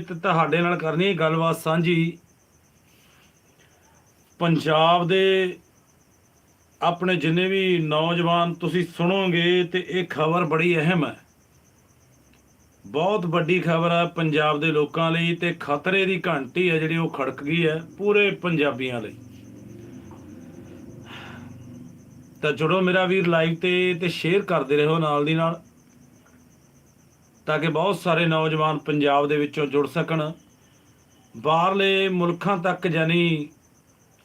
ਤੁਹਾਡੇ ਨਾਲ ਕਰਨੀ ਹੈ ਗੱਲਬਾਤ ਸਾਂਝੀ। ਪੰਜਾਬ ਦੇ ਆਪਣੇ ਜਿੰਨੇ ਵੀ ਨੌਜਵਾਨ ਤੁਸੀਂ ਸੁਣੋਗੇ ਤੇ ਇਹ ਖਬਰ ਬੜੀ ਅਹਿਮ ਹੈ। ਬਹੁਤ ਵੱਡੀ ਖਬਰ ਹੈ ਪੰਜਾਬ ਦੇ ਲੋਕਾਂ ਲਈ ਤੇ ਖਤਰੇ ਦੀ ਘੰਟੀ ਹੈ ਜਿਹੜੀ ਉਹ ਖੜਕ ਗਈ ਹੈ ਪੂਰੇ ਪੰਜਾਬੀਆਂ ਲਈ। ਤਾਂ ਜੁੜੋ ਮੇਰਾ ਵੀਰ ਲਾਈਵ ਤੇ ਤੇ ਸ਼ੇਅਰ ਕਰਦੇ ਰਹੋ ਨਾਲ ਦੀ ਨਾਲ। ਤਾਂ ਕਿ ਬਹੁਤ ਸਾਰੇ ਨੌਜਵਾਨ ਪੰਜਾਬ ਦੇ ਵਿੱਚੋਂ ਜੁੜ ਸਕਣ। ਬਾਹਰਲੇ ਮੁਲਕਾਂ ਤੱਕ ਜਾਨੀ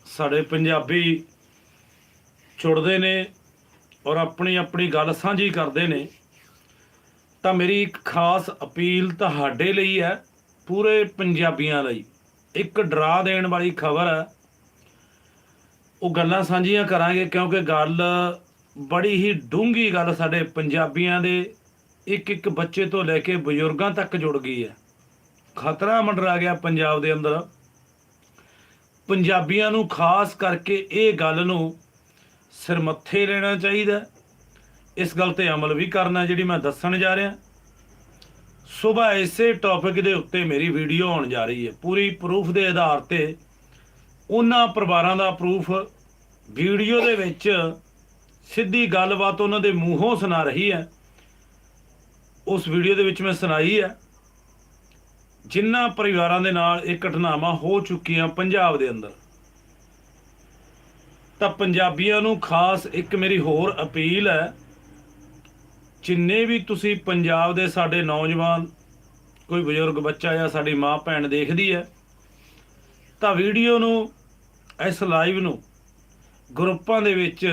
ਸਾਡੇ ਪੰਜਾਬੀ ਜੁੜਦੇ ਨੇ ਔਰ ਆਪਣੀ ਆਪਣੀ ਗੱਲ ਸਾਂਝੀ ਕਰਦੇ ਨੇ। ਤਾਂ ਮੇਰੀ ਇੱਕ ਖਾਸ ਅਪੀਲ ਤੁਹਾਡੇ ਲਈ ਹੈ, ਪੂਰੇ ਪੰਜਾਬੀਆਂ ਲਈ। ਇੱਕ ਡਰਾ ਦੇਣ ਵਾਲੀ ਖਬਰ ਹੈ। ਉਹ ਗੱਲਾਂ ਸਾਂਝੀਆਂ ਕਰਾਂਗੇ ਕਿਉਂਕਿ ਗੱਲ ਬੜੀ ਹੀ ਡੂੰਘੀ ਗੱਲ ਸਾਡੇ ਪੰਜਾਬੀਆਂ ਦੇ ਇੱਕ ਇੱਕ ਬੱਚੇ ਤੋਂ ਲੈ ਕੇ ਬਜ਼ੁਰਗਾਂ ਤੱਕ ਜੁੜ ਗਈ ਹੈ। ਖਤਰਾ ਮੰਡਰਾ ਗਿਆ ਪੰਜਾਬ ਦੇ ਅੰਦਰ। ਪੰਜਾਬੀਆਂ ਨੂੰ ਖਾਸ ਕਰਕੇ ਇਹ ਗੱਲ ਨੂੰ ਸਿਰ ਮੱਥੇ ਲੈਣਾ ਚਾਹੀਦਾ ਇਸ ਗੱਲ ਤੇ ਅਮਲ ਵੀ ਕਰਨਾ ਜਿਹੜੀ ਮੈਂ ਦੱਸਣ ਜਾ ਰਿਹਾ। ਸਵੇਰ ਇਸੇ ਟੌਪਿਕ ਦੇ ਉੱਤੇ ਮੇਰੀ ਵੀਡੀਓ ਆਉਣ ਜਾ ਰਹੀ ਹੈ। ਪੂਰੀ ਪ੍ਰੂਫ ਦੇ ਆਧਾਰ ਤੇ ਉਹਨਾਂ ਪਰਿਵਾਰਾਂ ਦਾ ਪ੍ਰੂਫ ਵੀਡੀਓ ਦੇ ਵਿੱਚ ਸਿੱਧੀ ਗੱਲਬਾਤ ਉਹਨਾਂ ਦੇ ਮੂੰਹੋਂ ਸੁਣਾ ਰਹੀ ਹੈ। ਉਸ ਵੀਡੀਓ ਦੇ ਵਿੱਚ ਮੈਂ ਸੁਣਾਈ ਹੈ ਜਿਨ੍ਹਾਂ ਪਰਿਵਾਰਾਂ ਦੇ ਨਾਲ ਇਹ ਘਟਨਾਵਾਂ ਹੋ ਚੁੱਕੀਆਂ ਪੰਜਾਬ ਦੇ ਅੰਦਰ। ਤਾਂ ਪੰਜਾਬੀਆਂ ਨੂੰ ਖਾਸ ਇੱਕ ਮੇਰੀ ਹੋਰ ਅਪੀਲ ਹੈ, ਜਿੰਨੇ ਵੀ ਤੁਸੀਂ ਪੰਜਾਬ ਦੇ ਸਾਡੇ ਨੌਜਵਾਨ, ਕੋਈ ਬਜ਼ੁਰਗ ਬੱਚਾ ਜਾਂ ਸਾਡੀ ਮਾਂ ਭੈਣ ਦੇਖਦੀ ਹੈ, ਤਾਂ ਵੀਡੀਓ ਨੂੰ, ਇਸ ਲਾਈਵ ਨੂੰ, ਗਰੁੱਪਾਂ ਦੇ ਵਿੱਚ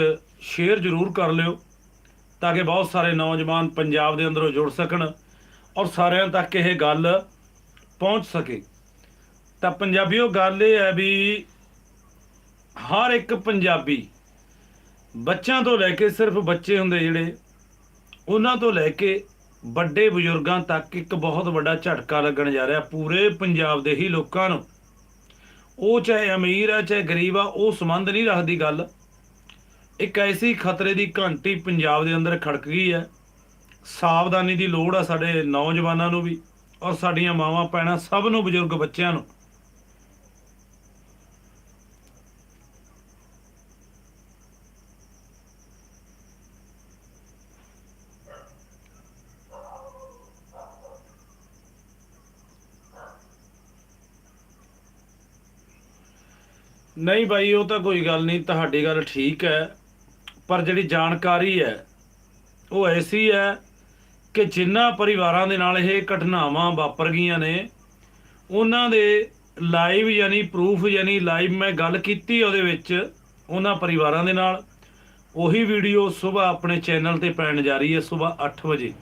ਸ਼ੇਅਰ ਜ਼ਰੂਰ ਕਰ ਲਿਓ। ਤਾਂ ਕਿ ਬਹੁਤ ਸਾਰੇ ਨੌਜਵਾਨ ਪੰਜਾਬ ਦੇ ਅੰਦਰੋਂ ਜੁੜ ਸਕਣ ਔਰ ਸਾਰਿਆਂ ਤੱਕ ਇਹ ਗੱਲ ਪਹੁੰਚ ਸਕੇ। ਤਾਂ ਪੰਜਾਬੀਓ, ਗੱਲ ਇਹ ਹੈ ਵੀ ਹਰ ਇੱਕ ਪੰਜਾਬੀ ਬੱਚਿਆਂ ਤੋਂ ਲੈ ਕੇ ਸਿਰਫ ਬੱਚੇ ਹੁੰਦੇ ਜਿਹੜੇ, ਉਹਨਾਂ ਤੋਂ ਲੈ ਕੇ ਵੱਡੇ ਬਜ਼ੁਰਗਾਂ ਤੱਕ ਇੱਕ ਬਹੁਤ ਵੱਡਾ ਝਟਕਾ ਲੱਗਣ ਜਾ ਰਿਹਾ ਪੂਰੇ ਪੰਜਾਬ ਦੇ ਹੀ ਲੋਕਾਂ ਨੂੰ। ਉਹ ਚਾਹੇ ਅਮੀਰ ਆ ਚਾਹੇ ਗਰੀਬ ਆ ਉਹ ਸੰਬੰਧ ਨਹੀਂ ਰੱਖਦੀ ਗੱਲ। ਇੱਕ ਐਸੀ ਖਤਰੇ ਦੀ ਘੰਟੀ ਪੰਜਾਬ ਦੇ ਅੰਦਰ ਖੜਕ ਗਈ ਹੈ। ਸਾਵਧਾਨੀ ਦੀ ਲੋੜ ਆ ਸਾਡੇ ਨੌਜਵਾਨਾਂ ਨੂੰ ਵੀ ਔਰ ਸਾਡੀਆਂ ਮਾਵਾਂ ਭੈਣਾਂ ਸਭ ਨੂੰ, ਬਜ਼ੁਰਗ ਬੱਚਿਆਂ ਨੂੰ। ਨਹੀਂ ਬਾਈ ਉਹ ਤਾਂ ਕੋਈ ਗੱਲ ਨਹੀਂ, ਤੁਹਾਡੀ ਗੱਲ ਠੀਕ ਹੈ। ਪਰ ਜਿਹੜੀ ਜਾਣਕਾਰੀ ਹੈ, ਉਹ ਐਸੀ ਹੈ ਕਿ ਜਿਨ੍ਹਾਂ ਪਰਿਵਾਰਾਂ ਦੇ ਨਾਲ ਇਹ ਘਟਨਾਵਾਂ ਵਾਪਰ ਗਈਆਂ ਨੇ, ਉਹਨਾਂ ਦੇ ਲਾਈਵ ਯਾਨੀ ਪ੍ਰੂਫ ਯਾਨੀ ਲਾਈਵ ਮੈਂ ਗੱਲ ਕੀਤੀ ਉਹਦੇ ਵਿੱਚ, ਉਹਨਾਂ ਪਰਿਵਾਰਾਂ ਦੇ ਨਾਲ, ਉਹੀ ਵੀਡੀਓ ਸਵੇਰ ਆਪਣੇ ਚੈਨਲ ਤੇ ਪੈਣ ਜਾ ਰਹੀ ਹੈ ਸਵੇਰ 8 ਵਜੇ।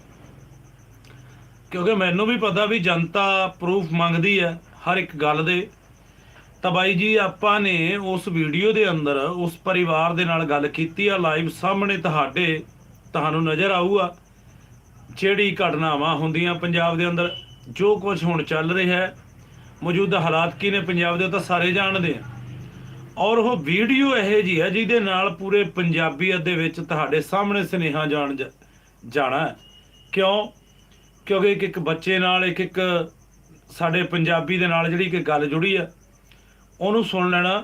ਕਿਉਂਕਿ ਮੈਨੂੰ ਵੀ ਪਤਾ ਵੀ ਜਨਤਾ ਪ੍ਰੂਫ ਮੰਗਦੀ ਹੈ ਹਰ ਇੱਕ ਗੱਲ ਦੇ ਤਾਂ ਬਾਈ ਜੀ ਆਪਾਂ ਨੇ ਉਸ ਵੀਡੀਓ ਦੇ ਅੰਦਰ ਉਸ ਪਰਿਵਾਰ ਦੇ ਨਾਲ ਗੱਲ ਕੀਤੀ ਆ ਲਾਈਵ ਸਾਹਮਣੇ ਤੁਹਾਡੇ, ਤੁਹਾਨੂੰ ਨਜ਼ਰ ਆਊਗਾ ਜਿਹੜੀ ਘਟਨਾਵਾਂ ਹੁੰਦੀਆਂ ਪੰਜਾਬ ਦੇ ਅੰਦਰ, ਜੋ ਕੁਝ ਹੁਣ ਚੱਲ ਰਿਹਾ ਹੈ, ਮੌਜੂਦਾ ਹਾਲਾਤ ਕੀ ਨੇ ਪੰਜਾਬ ਦੇ ਤਾਂ ਸਾਰੇ ਜਾਣਦੇ ਆ। ਔਰ ਉਹ ਵੀਡੀਓ ਇਹ ਜੀ ਹੈ ਜਿਹਦੇ ਨਾਲ ਪੂਰੇ ਪੰਜਾਬੀਅਤ ਦੇ ਵਿੱਚ ਤੁਹਾਡੇ ਸਾਹਮਣੇ ਸੁਨੇਹਾ ਜਾਣ ਜ- ਜਾਣਾ ਕਿਉਂ? ਕਿਉਂਕਿ ਇੱਕ ਇੱਕ ਬੱਚੇ ਨਾਲ, ਇੱਕ ਇੱਕ ਸਾਡੇ ਪੰਜਾਬੀ ਦੇ ਨਾਲ ਜਿਹੜੀ ਕਿ ਗੱਲ ਜੁੜੀ ਆ ਉਹਨੂੰ ਸੁਣ ਲੈਣਾ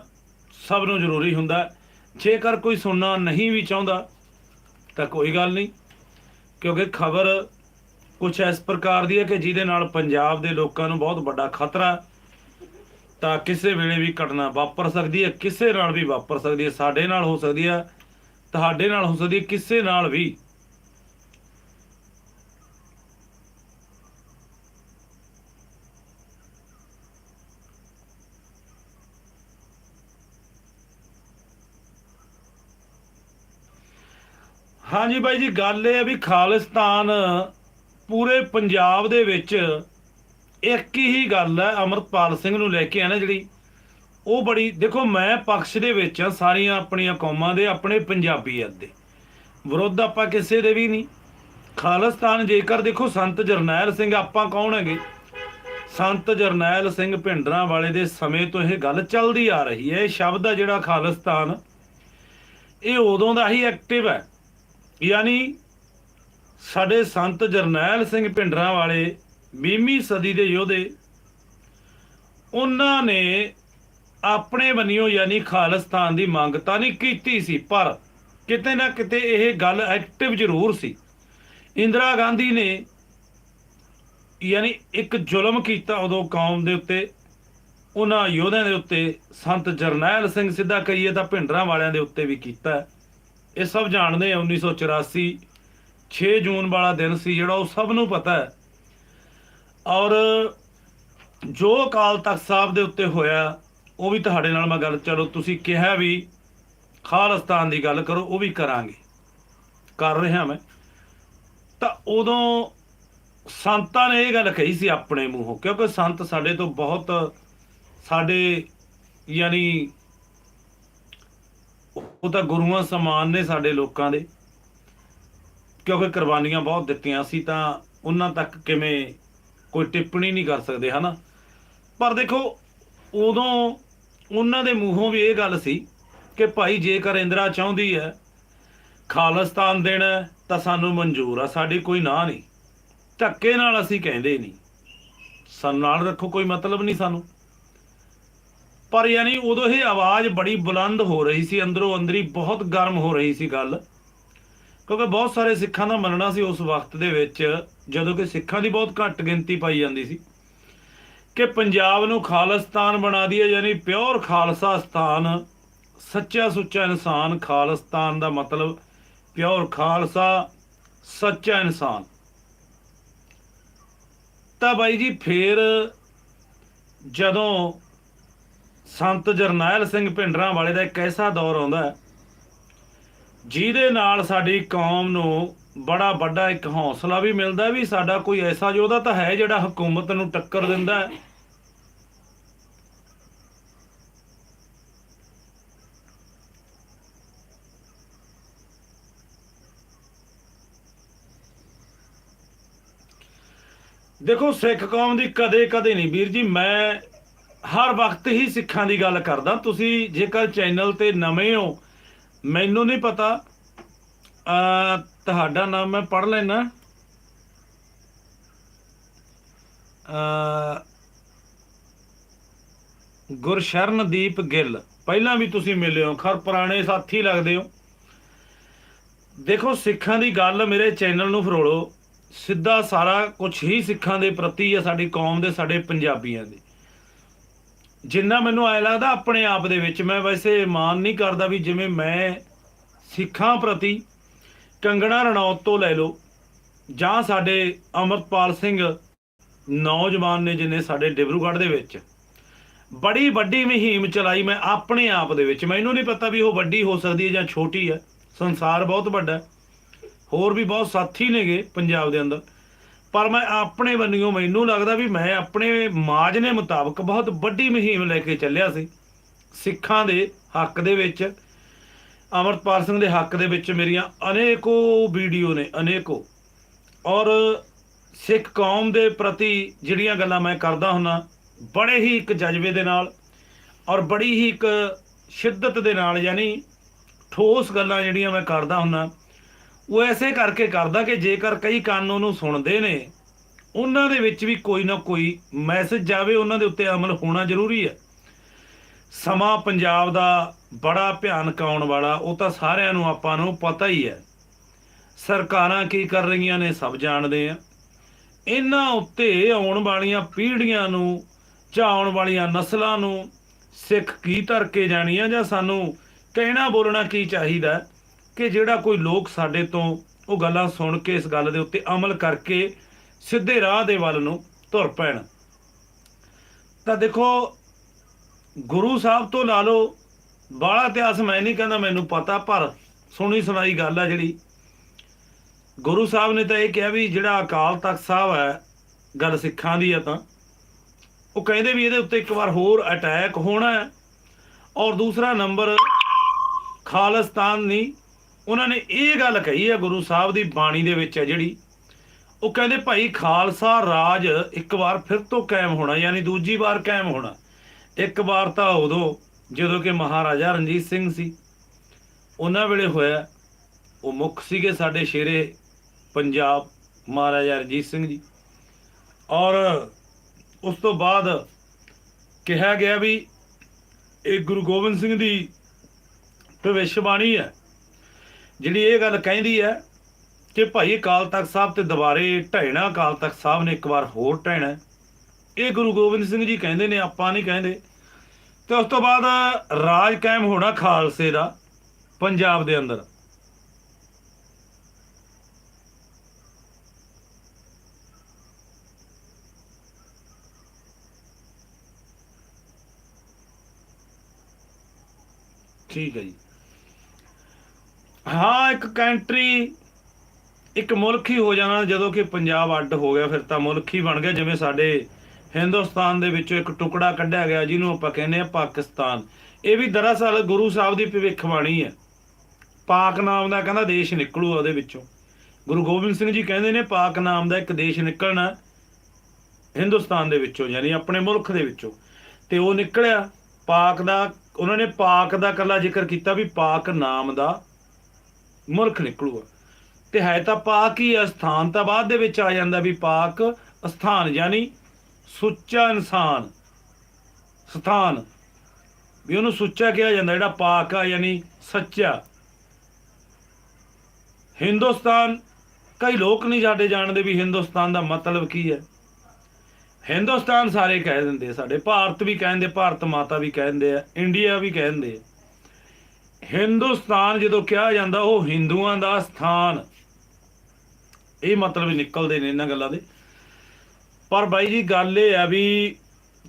ਸਭ ਨੂੰ ਜ਼ਰੂਰੀ ਹੁੰਦਾ। ਜੇਕਰ ਕੋਈ ਸੁਣਨਾ ਨਹੀਂ ਵੀ ਚਾਹੁੰਦਾ, ਤਾਂ ਕੋਈ ਗੱਲ ਨਹੀਂ। ਕਿਉਂਕਿ ਖਬਰ ਕੁਝ ਇਸ ਪ੍ਰਕਾਰ ਦੀ ਹੈ ਕਿ ਜਿਹਦੇ ਨਾਲ ਪੰਜਾਬ ਦੇ ਲੋਕਾਂ ਨੂੰ ਬਹੁਤ ਵੱਡਾ ਖਤਰਾ ਤਾਂ ਕਿਸੇ ਵੇਲੇ ਵੀ ਘਟਨਾ ਵਾਪਰ ਸਕਦੀ ਹੈ, ਕਿਸੇ ਨਾਲ ਵੀ ਵਾਪਰ ਸਕਦੀ ਹੈ, ਸਾਡੇ ਨਾਲ ਹੋ ਸਕਦੀ ਹੈ, ਤੁਹਾਡੇ ਨਾਲ ਹੋ ਸਕਦੀ ਹੈ, ਕਿਸੇ ਨਾਲ ਵੀ। ਹਾਂਜੀ ਬਾਈ ਜੀ, ਗੱਲ ਇਹ ਹੈ ਵੀ ਖਾਲਿਸਤਾਨ ਪੂਰੇ ਪੰਜਾਬ ਦੇ ਵਿੱਚ ਇੱਕ ਹੀ ਗੱਲ ਹੈ ਅਮਰਪਾਲ ਸਿੰਘ ਨੂੰ ਲੈ ਕੇ ਆ ਨਾ ਜਿਹੜੀ, ਉਹ ਬੜੀ, ਦੇਖੋ ਮੈਂ ਪਕਸ਼ ਦੇ ਵਿੱਚ ਆ ਸਾਰੀਆਂ ਆਪਣੀਆਂ ਕੌਮਾਂ ਦੇ, ਆਪਣੇ ਪੰਜਾਬੀਅਤ ਦੇ ਵਿਰੋਧ ਆਪਾਂ ਕਿਸੇ ਦੇ ਵੀ ਨਹੀਂ। ਖਾਲਿਸਤਾਨ ਜੇਕਰ ਦੇਖੋ, ਸੰਤ ਜਰਨੈਲ ਸਿੰਘ ਆਪਾਂ ਕੌਣ ਹੈਗੇ? ਸੰਤ ਜਰਨੈਲ ਸਿੰਘ ਭਿੰਡਰਾਂ ਵਾਲੇ ਦੇ ਸਮੇਂ ਤੋਂ ਇਹ ਗੱਲ ਚੱਲਦੀ ਆ ਰਹੀ ਹੈ, ਇਹ ਸ਼ਬਦ ਆ ਜਿਹੜਾ ਖਾਲਿਸਤਾਨ, ਇਹ ਉਦੋਂ ਦਾ ਹੀ ਐਕਟਿਵ ਹੈ। ਯਾਨੀ ਸਾਡੇ ਸੰਤ ਜਰਨੈਲ ਸਿੰਘ ਭਿੰਡਰਾਂ ਵਾਲੇ 20ਵੀਂ ਸਦੀ ਦੇ ਯੋਧੇ, ਉਹਨਾਂ ਨੇ ਆਪਣੇ ਬੰਨਿਓ ਯਾਨੀ ਖਾਲਸਤਾਨ ਦੀ ਮੰਗ ਤਾਂ ਨਹੀਂ ਕੀਤੀ ਸੀ, ਪਰ ਕਿਤੇ ਨਾ ਕਿਤੇ ਇਹ ਗੱਲ ਐਕਟਿਵ ਜ਼ਰੂਰ ਸੀ। ਇੰਦਰਾ ਗਾਂਧੀ ਨੇ ਯਾਨੀ ਇੱਕ ਜ਼ੁਲਮ ਕੀਤਾ ਉਦੋਂ ਕੌਮ ਦੇ ਉੱਤੇ, ਉਹਨਾਂ ਯੋਧਿਆਂ ਦੇ ਉੱਤੇ, ਸੰਤ ਜਰਨੈਲ ਸਿੰਘ ਸਿੱਧਾ ਕਹੀਏ ਤਾਂ ਭਿੰਡਰਾਂ ਵਾਲਿਆਂ ਦੇ ਉੱਤੇ ਵੀ ਕੀਤਾ। ਇਹ ਸਭ ਜਾਣਦੇ ਆ 1984 6 ਜੂਨ ਵਾਲਾ ਦਿਨ ਸੀ ਜਿਹੜਾ ਉਹ ਸਭ ਨੂੰ ਪਤਾ ਹੈ। ਔਰ ਜੋ ਅਕਾਲ ਤਖਤ ਸਾਹਿਬ ਦੇ ਉੱਤੇ ਹੋਇਆ, ਉਹ ਵੀ ਤੁਹਾਡੇ ਨਾਲ ਮੈਂ ਗੱਲ, ਚਲੋ ਤੁਸੀਂ ਕਿਹਾ ਵੀ ਖਾਲਸਤਾਨ ਦੀ ਗੱਲ ਕਰੋ, ਉਹ ਵੀ ਕਰਾਂਗੇ। ਕਰ ਰਿਹਾ ਮੈਂ। ਤਾਂ ਉਦੋਂ ਸੰਤਾਂ ਨੇ ਇਹ ਗੱਲ ਕਹੀ ਸੀ ਆਪਣੇ ਮੂੰਹੋਂ, ਕਿਉਂਕਿ ਸੰਤ ਸਾਡੇ ਤੋਂ ਬਹੁਤ ਸਾਡੇ ਯਾਨੀ ਉਹ ਤਾਂ ਗੁਰੂਆਂ ਸਮਾਨ ਨੇ ਸਾਡੇ ਲੋਕਾਂ ਦੇ। ਕਿਉਂਕਿ ਕੁਰਬਾਨੀਆਂ ਬਹੁਤ ਦਿੱਤੀਆਂ ਸੀ ਤਾਂ ਉਹਨਾਂ ਤੱਕ ਕਿਵੇਂ ਕੋਈ ਟਿੱਪਣੀ ਨਹੀਂ ਕਰ ਸਕਦੇ, ਹਨਾ? ਪਰ ਦੇਖੋ, ਉਦੋਂ ਉਹਨਾਂ ਦੇ ਮੂੰਹੋਂ ਵੀ ਇਹ ਗੱਲ ਸੀ ਕਿ ਭਾਈ ਜੇਕਰ ਇੰਦਰਾ ਚਾਹੁੰਦੀ ਹੈ, ਖਾਲਿਸਤਾਨ ਦੇਣਾ ਤਾਂ ਸਾਨੂੰ ਮਨਜ਼ੂਰ ਆ, ਸਾਡੀ ਕੋਈ ਨਾ ਨਹੀਂ। ਧੱਕੇ ਨਾਲ ਅਸੀਂ ਕਹਿੰਦੇ ਨਹੀਂ। ਸਾਨੂੰ ਨਾਲ ਰੱਖੋ, ਕੋਈ ਮਤਲਬ ਨਹੀਂ ਸਾਨੂੰ। ਪਰ ਯਾਨੀ ਉਦੋਂ ਇਹ ਆਵਾਜ਼ ਬੜੀ ਬੁਲੰਦ ਹੋ ਰਹੀ ਸੀ, ਅੰਦਰੋਂ ਅੰਦਰੀ ਬਹੁਤ ਗਰਮ ਹੋ ਰਹੀ ਸੀ ਗੱਲ। ਕਿਉਂਕਿ ਬਹੁਤ ਸਾਰੇ ਸਿੱਖਾਂ ਦਾ ਮੰਨਣਾ ਸੀ ਉਸ ਵਕਤ ਦੇ ਵਿੱਚ, ਜਦੋਂ ਕਿ ਸਿੱਖਾਂ ਦੀ ਬਹੁਤ ਘੱਟ ਗਿਣਤੀ ਪਾਈ ਜਾਂਦੀ ਸੀ। ਕਿ ਪੰਜਾਬ ਨੂੰ ਖਾਲਿਸਤਾਨ ਬਣਾ ਦਈਏ, ਯਾਨੀ ਪਿਓਰ ਖਾਲਸਾ ਸਥਾਨ, ਸੱਚਾ ਸੁੱਚਾ ਇਨਸਾਨ, ਖਾਲਿਸਤਾਨ ਦਾ ਮਤਲਬ ਪਿਓਰ ਖਾਲਸਾ, ਸੱਚਾ ਇਨਸਾਨ। ਤਾਂ ਬਾਈ ਜੀ, ਫੇਰ ਜਦੋਂ ਸੰਤ ਜਰਨੈਲ ਸਿੰਘ ਭਿੰਡਰਾਂ ਵਾਲੇ ਦਾ ਇੱਕ ਐਸਾ ਦੌਰ ਆਉਂਦਾ ਜਿਹਦੇ ਨਾਲ ਸਾਡੀ ਕੌਮ ਨੂੰ ਬੜਾ ਵੱਡਾ ਇੱਕ ਹੌਸਲਾ ਵੀ ਮਿਲਦਾ ਵੀ ਸਾਡਾ ਕੋਈ ਐਸਾ ਯੋਧਾ ਤਾਂ ਹੈ ਜਿਹੜਾ ਹਕੂਮਤ ਨੂੰ ਟੱਕਰ ਦਿੰਦਾ ਹੈ। ਦੇਖੋ, ਸਿੱਖ ਕੌਮ ਦੀ ਕਦੇ ਕਦੇ ਨਹੀਂ ਵੀਰ ਜੀ, ਮੈਂ ਹਰ ਵਕਤ ਹੀ ਸਿੱਖਾਂ ਦੀ ਗੱਲ ਕਰਦਾ। ਤੁਸੀਂ ਜੇਕਰ ਚੈਨਲ ਤੇ ਨਵੇਂ ਹੋ, ਮੈਨੂੰ ਨਹੀਂ ਪਤਾ। ਅ ਤੁਹਾਡਾ ਨਾਮ ਮੈਂ ਪੜ੍ਹ ਲੈਣਾ ਅ ਗੁਰਸ਼ਰਨਦੀਪ ਗਿੱਲ। ਪਹਿਲਾਂ ਵੀ ਤੁਸੀਂ ਮਿਲੇ ਹੋ, ਖਰ ਪੁਰਾਣੇ ਸਾਥੀ ਲੱਗਦੇ ਹੋ। ਦੇਖੋ, ਸਿੱਖਾਂ ਦੀ ਗੱਲ ਮੇਰੇ ਚੈਨਲ ਨੂੰ ਫਰੋਲੋ। ਸਿੱਧਾ ਸਾਰਾ ਕੁਝ ਹੀ ਸਿੱਖਾਂ ਦੇ ਪ੍ਰਤੀ ਹੈ ਸਾਡੀ ਕੌਮ ਦੇ, ਸਾਡੇ ਪੰਜਾਬੀਆਂ ਦੇ। ਜਿੰਨਾ ਮੈਨੂੰ ਐ ਲੱਗਦਾ ਆਪਣੇ ਆਪ ਦੇ ਵਿੱਚ, ਮੈਂ ਵੈਸੇ ਮਾਨ ਨਹੀਂ ਕਰਦਾ ਵੀ ਜਿਵੇਂ ਮੈਂ ਸਿੱਖਾਂ ਪ੍ਰਤੀ ਕੰਗਣਾ ਰਣੌਤ ਤੋਂ ਲੈ ਲਓ, ਜਾਂ ਸਾਡੇ ਅਮਰਪਾਲ ਸਿੰਘ ਨੌਜਵਾਨ ਨੇ ਜਿਨੇ ਸਾਡੇ ਡਿਬਰੂਗੜ੍ਹ ਦੇ ਵਿੱਚ। ਬੜੀ ਵੱਡੀ ਮੁਹਿੰਮ ਚਲਾਈ ਮੈਂ ਆਪਣੇ ਆਪ ਦੇ ਵਿੱਚ। ਮੈਨੂੰ ਨਹੀਂ ਪਤਾ ਵੀ ਉਹ ਵੱਡੀ ਹੋ ਸਕਦੀ ਹੈ ਜਾਂ ਛੋਟੀ ਹੈ। ਸੰਸਾਰ ਬਹੁਤ ਵੱਡਾ ਹੈ। ਹੋਰ ਵੀ ਬਹੁਤ ਸਾਥੀ ਨੇਗੇ ਪੰਜਾਬ ਦੇ ਅੰਦਰ। ਪਰ ਮੈਂ ਆਪਣੇ ਬੰਨਿਓ ਮੈਨੂੰ ਲੱਗਦਾ ਵੀ ਮੈਂ ਆਪਣੇ ਮਾਜਨੇ ਮੁਤਾਬਕ ਬਹੁਤ ਵੱਡੀ ਮੁਹਿੰਮ ਲੈ ਕੇ ਚੱਲਿਆ ਸੀ। ਸਿੱਖਾਂ ਦੇ ਹੱਕ ਦੇ ਵਿੱਚ ਅਮਰਪਾਲ ਸਿੰਘ ਦੇ ਹੱਕ ਦੇ ਵਿੱਚ ਮੇਰੀਆਂ ਅਨੇਕੋ ਵੀਡੀਓ ਨੇ, ਅਨੇਕੋ। ਔਰ ਸਿੱਖ ਕੌਮ ਦੇ ਪ੍ਰਤੀ ਜਿਹੜੀਆਂ ਗੱਲਾਂ ਮੈਂ ਕਰਦਾ ਹੁੰਨਾ, ਬੜੇ ਹੀ ਇੱਕ ਜਜ਼ਬੇ ਦੇ ਨਾਲ ਔਰ ਬੜੀ ਹੀ ਇੱਕ ਸ਼ਿੱਦਤ ਦੇ ਨਾਲ, ਯਾਨੀ ਠੋਸ ਗੱਲਾਂ ਜਿਹੜੀਆਂ ਮੈਂ ਕਰਦਾ ਹੁੰਨਾ ਉਹ ਐਸੇ ਕਰਕੇ ਕਰਦਾ ਕਿ ਜੇਕਰ ਕਈ ਕੰਨ ਉਹਨੂੰ ਸੁਣਦੇ ਨੇ, ਉਹਨਾਂ ਦੇ ਵਿੱਚ ਵੀ ਕੋਈ ਨਾ ਕੋਈ ਮੈਸੇਜ ਜਾਵੇ, ਉਹਨਾਂ ਦੇ ਉੱਤੇ ਅਮਲ ਹੋਣਾ ਜ਼ਰੂਰੀ ਹੈ। ਸਮਾਂ ਪੰਜਾਬ ਦਾ ਬੜਾ ਭਿਆਨਕ ਆਉਣ ਵਾਲਾ, ਉਹ ਤਾਂ ਸਾਰਿਆਂ ਨੂੰ ਆਪਾਂ ਨੂੰ ਪਤਾ ਹੀ ਹੈ। ਸਰਕਾਰਾਂ ਕੀ ਕਰ ਰਹੀਆਂ ਨੇ, ਸਭ ਜਾਣਦੇ ਆ। ਇਹਨਾਂ ਉੱਤੇ ਆਉਣ ਵਾਲੀਆਂ ਪੀੜ੍ਹੀਆਂ ਨੂੰ ਜਾਂ ਆਉਣ ਵਾਲੀਆਂ ਨਸਲਾਂ ਨੂੰ ਸਿੱਖ ਕੀ ਧਰ ਕੇ ਜਾਣੀਆਂ ਜਾਂ ਸਾਨੂੰ ਕਹਿਣਾ ਬੋਲਣਾ ਕੀ ਚਾਹੀਦਾ? ਕਿ ਜਿਹੜਾ ਕੋਈ ਲੋਕ ਸਾਡੇ ਤੋਂ ਉਹ ਗੱਲਾਂ ਸੁਣ ਕੇ ਇਸ ਗੱਲ ਦੇ ਉੱਤੇ ਅਮਲ ਕਰਕੇ ਸਿੱਧੇ ਰਾਹ ਦੇ ਵੱਲ ਨੂੰ ਤੁਰ ਪੈਣ। ਤਾਂ ਦੇਖੋ, ਗੁਰੂ ਸਾਹਿਬ ਤੋਂ ਲਾ ਲਓ, ਬਾਹਲਾ ਇਤਿਹਾਸ ਮੈਂ ਨਹੀਂ ਕਹਿੰਦਾ ਮੈਨੂੰ ਪਤਾ, ਪਰ ਸੁਣੀ ਸੁਣਾਈ ਗੱਲ ਆ ਜਿਹੜੀ। ਗੁਰੂ ਸਾਹਿਬ ਨੇ ਤਾਂ ਇਹ ਕਿਹਾ ਵੀ ਜਿਹੜਾ ਅਕਾਲ ਤਖਤ ਸਾਹਿਬ ਹੈ, ਗੱਲ ਸਿੱਖਾਂ ਦੀ ਆ ਤਾਂ, ਉਹ ਕਹਿੰਦੇ ਵੀ ਇਹਦੇ ਉੱਤੇ ਇੱਕ ਵਾਰ ਹੋਰ ਅਟੈਕ ਹੋਣਾ ਹੈ। ਔਰ ਦੂਸਰਾ ਨੰਬਰ ਖਾਲਿਸਤਾਨ ਨਹੀਂ ਉਹਨਾਂ ਨੇ ਇਹ ਗੱਲ ਕਹੀ ਹੈ, ਗੁਰੂ ਸਾਹਿਬ ਦੀ ਬਾਣੀ ਦੇ ਵਿੱਚ ਹੈ ਜਿਹੜੀ, ਉਹ ਕਹਿੰਦੇ ਭਾਈ ਖਾਲਸਾ ਰਾਜ ਇੱਕ ਵਾਰ ਫਿਰ ਤੋਂ ਕਾਇਮ ਹੋਣਾ, ਯਾਨੀ ਦੂਜੀ ਵਾਰ ਕਾਇਮ ਹੋਣਾ। ਇੱਕ ਵਾਰ ਤਾਂ ਉਦੋਂ ਜਦੋਂ ਕਿ ਮਹਾਰਾਜਾ ਰਣਜੀਤ ਸਿੰਘ ਸੀ, ਉਹਨਾਂ ਵੇਲੇ ਹੋਇਆ, ਉਹ ਮੁੱਖ ਸੀਗੇ ਸਾਡੇ ਸ਼ੇਰੇ ਪੰਜਾਬ ਮਹਾਰਾਜਾ ਰਣਜੀਤ ਸਿੰਘ ਜੀ। ਔਰ ਉਸ ਤੋਂ ਬਾਅਦ ਕਿਹਾ ਗਿਆ ਵੀ ਇਹ ਗੁਰੂ ਗੋਬਿੰਦ ਸਿੰਘ ਦੀ ਭਵਿੱਖਬਾਣੀ ਹੈ। ਜਿਹੜੀ ਇਹ ਗੱਲ ਕਹਿੰਦੀ ਹੈ ਕਿ ਭਾਈ ਅਕਾਲ ਤਖਤ ਸਾਹਿਬ ਤੇ ਦੁਬਾਰੇ ਢਹਿਣਾ ਅਕਾਲ ਤਖਤ ਸਾਹਿਬ ਨੇ ਇੱਕ ਵਾਰ ਹੋਰ ਢਹਿਣਾ ਇਹ ਗੁਰੂ ਗੋਬਿੰਦ ਸਿੰਘ ਜੀ ਕਹਿੰਦੇ ਨੇ, ਆਪਾਂ ਨਹੀਂ ਕਹਿੰਦੇ। ਤੇ ਉਸ ਤੋਂ ਬਾਅਦ ਰਾਜ ਕਾਇਮ ਹੋਣਾ ਖਾਲਸੇ ਦਾ ਪੰਜਾਬ ਦੇ ਅੰਦਰ। ਠੀਕ ਹੈ ਜੀ। ਹਾਂ, ਇੱਕ ਕੰਟਰੀ ਇੱਕ ਮੁਲਕ ਹੀ ਹੋ ਜਾਣਾ, ਜਦੋਂ ਕਿ ਪੰਜਾਬ ਅੱਡ ਹੋ ਗਿਆ, ਫਿਰ ਤਾਂ ਮੁਲਕ ਹੀ ਬਣ ਗਿਆ, ਜਿਵੇਂ ਸਾਡੇ ਹਿੰਦੁਸਤਾਨ ਦੇ ਵਿੱਚੋਂ ਇੱਕ ਟੁਕੜਾ ਕੱਢਿਆ ਗਿਆ, ਜਿਹਨੂੰ ਆਪਾਂ ਕਹਿੰਦੇ ਆ ਪਾਕਿਸਤਾਨ। ਇਹ ਵੀ ਦਰਅਸਲ ਗੁਰੂ ਸਾਹਿਬ ਦੀ ਭਵਿੱਖਬਾਣੀ ਹੈ। ਪਾਕ ਨਾਮ ਦਾ ਕਹਿੰਦਾ ਦੇਸ਼ ਨਿਕਲੂ ਉਹਦੇ ਵਿੱਚੋਂ। ਗੁਰੂ ਗੋਬਿੰਦ ਸਿੰਘ ਜੀ ਕਹਿੰਦੇ ਨੇ, ਪਾਕ ਨਾਮ ਦਾ ਇੱਕ ਦੇਸ਼ ਨਿਕਲਣਾ ਹਿੰਦੁਸਤਾਨ ਦੇ ਵਿੱਚੋਂ, ਯਾਨੀ ਆਪਣੇ ਮੁਲਕ ਦੇ ਵਿੱਚੋਂ। ਤੇ ਉਹ ਨਿਕਲਿਆ, ਪਾਕ ਦਾ, ਉਹਨਾਂ ਨੇ ਪਾਕ ਦਾ ਕੱਲਾ ਜ਼ਿਕਰ ਕੀਤਾ ਵੀ ਪਾਕ ਨਾਮ ਦਾ ਮੁਲਕ ਨਿਕਲੂਗਾ। ਤੇ ਹੈ ਤਾਂ ਪਾਕ ਹੀ ਅਸਥਾਨ ਤਾਂ ਬਾਅਦ ਦੇ ਵਿੱਚ ਆ ਜਾਂਦਾ ਵੀ ਪਾਕ ਅਸਥਾਨ ਯਾਨੀ ਸੁੱਚਾ ਇਨਸਾਨ, ਸਥਾਨ। ਵੀ ਉਹਨੂੰ ਸੁੱਚਾ ਕਿਹਾ ਜਾਂਦਾ, ਜਿਹੜਾ ਪਾਕ ਆ ਯਾਨੀ ਸੱਚਾ। ਹਿੰਦੁਸਤਾਨ, ਕਈ ਲੋਕ ਨਹੀਂ ਸਾਡੇ ਜਾਣਦੇ ਵੀ ਹਿੰਦੁਸਤਾਨ ਦਾ ਮਤਲਬ ਕੀ ਹੈ। ਹਿੰਦੁਸਤਾਨ ਸਾਰੇ ਕਹਿ ਦਿੰਦੇ ਸਾਡੇ, ਭਾਰਤ ਵੀ ਕਹਿੰਦੇ, ਭਾਰਤ ਮਾਤਾ ਵੀ ਕਹਿੰਦੇ ਆ, ਇੰਡੀਆ ਵੀ ਕਹਿੰਦੇ ਆ। ਹਿੰਦੁਸਤਾਨ ਜਦੋਂ ਕਿਹਾ ਜਾਂਦਾ, ਉਹ ਹਿੰਦੂਆਂ ਦਾ ਸਥਾਨ। ਇਹ ਮਤਲਬ ਨਿਕਲਦੇ ਨੇ ਇਹਨਾਂ ਗੱਲਾਂ ਦੇ। ਪਰ ਬਾਈ ਜੀ, ਗੱਲ ਇਹ ਆ ਵੀ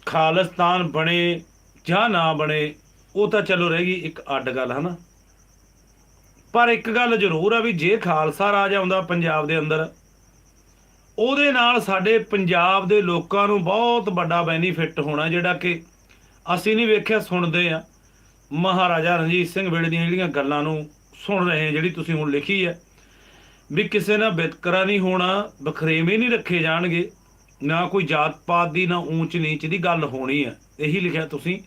ਖਾਲਿਸਤਾਨ ਬਣੇ ਜਾਂ ਨਾ ਬਣੇ, ਉਹ ਤਾਂ ਚਲੋ ਰਹਿ ਗਈ ਇੱਕ ਅੱਡ ਗੱਲ, ਹਨਾ? ਪਰ ਇੱਕ ਗੱਲ ਜ਼ਰੂਰ ਆ ਵੀ ਜੇ ਖਾਲਸਾ ਰਾਜ ਆਉਂਦਾ ਪੰਜਾਬ ਦੇ ਅੰਦਰ, ਉਹਦੇ ਨਾਲ ਸਾਡੇ ਪੰਜਾਬ ਦੇ ਲੋਕਾਂ ਨੂੰ ਬਹੁਤ ਵੱਡਾ ਬੈਨੀਫਿਟ ਹੋਣਾ, ਜਿਹੜਾ ਕਿ ਅਸੀਂ ਨਹੀਂ ਵੇਖਿਆ, ਸੁਣਦੇ ਆ। ਮਹਾਰਾਜਾ ਰਣਜੀਤ ਸਿੰਘ ਵੇਲੇ ਦੀਆਂ ਜਿਹੜੀਆਂ ਗੱਲਾਂ ਨੂੰ ਸੁਣ ਰਹੇ ਜਿਹੜੀ ਤੁਸੀਂ ਹੁਣ ਲਿਖੀ ਹੈ, ਵੀ ਕਿਸੇ ਨਾਲ ਵਿਤਕਰਾ ਨਹੀਂ ਹੋਣਾ ਬਖਰੇਵੇਂ ਨਹੀਂ ਰੱਖੇ ਜਾਣਗੇ, ਨਾ ਕੋਈ ਜਾਤ ਪਾਤ ਦੀ, ਨਾ ਊਂਚ ਨੀਚ ਦੀ ਗੱਲ ਹੋਣੀ ਹੈ। ਇਹੀ ਲਿਖਿਆ ਤੁਸੀਂ।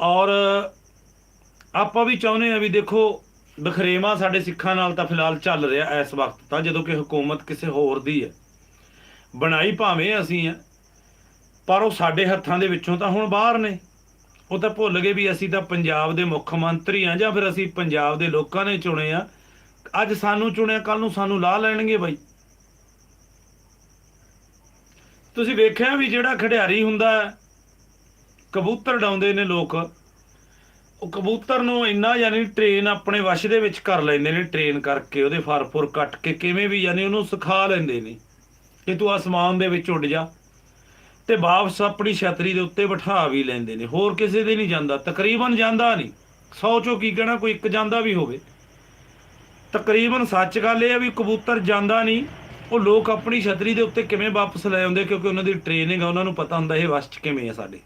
ਔਰ ਆਪਾਂ ਵੀ ਚਾਹੁੰਦੇ ਆ ਵੀ ਦੇਖੋ ਬਖਰੇਵਾ ਸਾਡੇ ਸਿੱਖਾਂ ਨਾਲ ਤਾਂ ਫਿਲਹਾਲ ਚੱਲ ਰਿਹਾ ਇਸ ਵਕਤ ਤਾਂ, ਜਦੋਂ ਕਿ ਹਕੂਮਤ ਕਿਸੇ ਹੋਰ ਦੀ ਹੈ। ਬਣਾਈ ਭਾਵੇਂ ਅਸੀਂ ਆ ਪਰ ਉਹ ਸਾਡੇ ਹੱਥਾਂ ਦੇ ਵਿੱਚੋਂ ਤਾਂ ਹੁਣ ਬਾਹਰ ਨੇ। ਉਹ ਤਾਂ ਭੁੱਲ ਗਏ ਵੀ ਅਸੀਂ ਤਾਂ ਪੰਜਾਬ ਦੇ ਮੁੱਖ ਮੰਤਰੀ ਆ ਜਾਂ ਫਿਰ ਅਸੀਂ ਪੰਜਾਬ ਦੇ ਲੋਕਾਂ ਨੇ ਚੁਣੇ ਆ। ਅੱਜ ਸਾਨੂੰ ਚੁਣਿਆ ਕੱਲ ਨੂੰ ਸਾਨੂੰ ਲਾ ਲੈਣਗੇ ਬਾਈ। ਤੁਸੀਂ ਵੇਖਿਆ ਵੀ ਜਿਹੜਾ ਖਿਡਾਰੀ ਹੁੰਦਾ ਕਬੂਤਰ ਡਾਉਂਦੇ ਨੇ ਲੋਕ। ਉਹ ਕਬੂਤਰ ਨੂੰ ਇੰਨਾ ਯਾਨੀ ਟ੍ਰੇਨ ਆਪਣੇ ਵਸ਼ ਦੇ ਵਿੱਚ ਕਰ ਲੈਂਦੇ ਨੇ ਟ੍ਰੇਨ ਕਰਕੇ, ਉਹਦੇ ਫਰਫੁਰ ਕੱਟ ਕੇ ਕਿਵੇਂ ਵੀ ਯਾਨੀ ਉਹਨੂੰ ਸਿਖਾ ਲੈਂਦੇ ਨੇ। ਕਿ ਤੂੰ ਅਸਮਾਨ ਦੇ ਵਿੱਚ ਉੱਡ ਜਾ। ਤੇ ਵਾਪਸ ਆਪਣੀ ਛਤਰੀ ਦੇ ਉੱਤੇ ਬਿਠਾ ਵੀ ਲੈਂਦੇ ਨੇ। ਹੋਰ ਕਿਸੇ ਦੇ ਨਹੀਂ ਜਾਂਦਾ। ਤਕਰੀਬਨ ਜਾਂਦਾ ਨਹੀਂ। 100 ਚੋਂ ਕੀ ਕਹਿਣਾ, ਕੋਈ ਇੱਕ ਜਾਂਦਾ ਵੀ ਹੋਵੇ। ਤਕਰੀਬਨ ਸੱਚ ਗੱਲ ਇਹ ਹੈ ਵੀ ਕਬੂਤਰ ਜਾਂਦਾ ਨਹੀਂ। ਉਹ ਲੋਕ ਆਪਣੀ ਛਤਰੀ ਦੇ ਉੱਤੇ ਕਿਵੇਂ ਵਾਪਸ ਲੈ ਆਉਂਦੇ, ਕਿਉਂਕਿ ਉਹਨਾਂ ਦੀ ਟ੍ਰੇਨਿੰਗ ਆ, ਉਹਨਾਂ ਨੂੰ ਪਤਾ ਹੁੰਦਾ ਇਹ ਵਸ ਕਿਵੇਂ ਆ ਸਾਡੇ।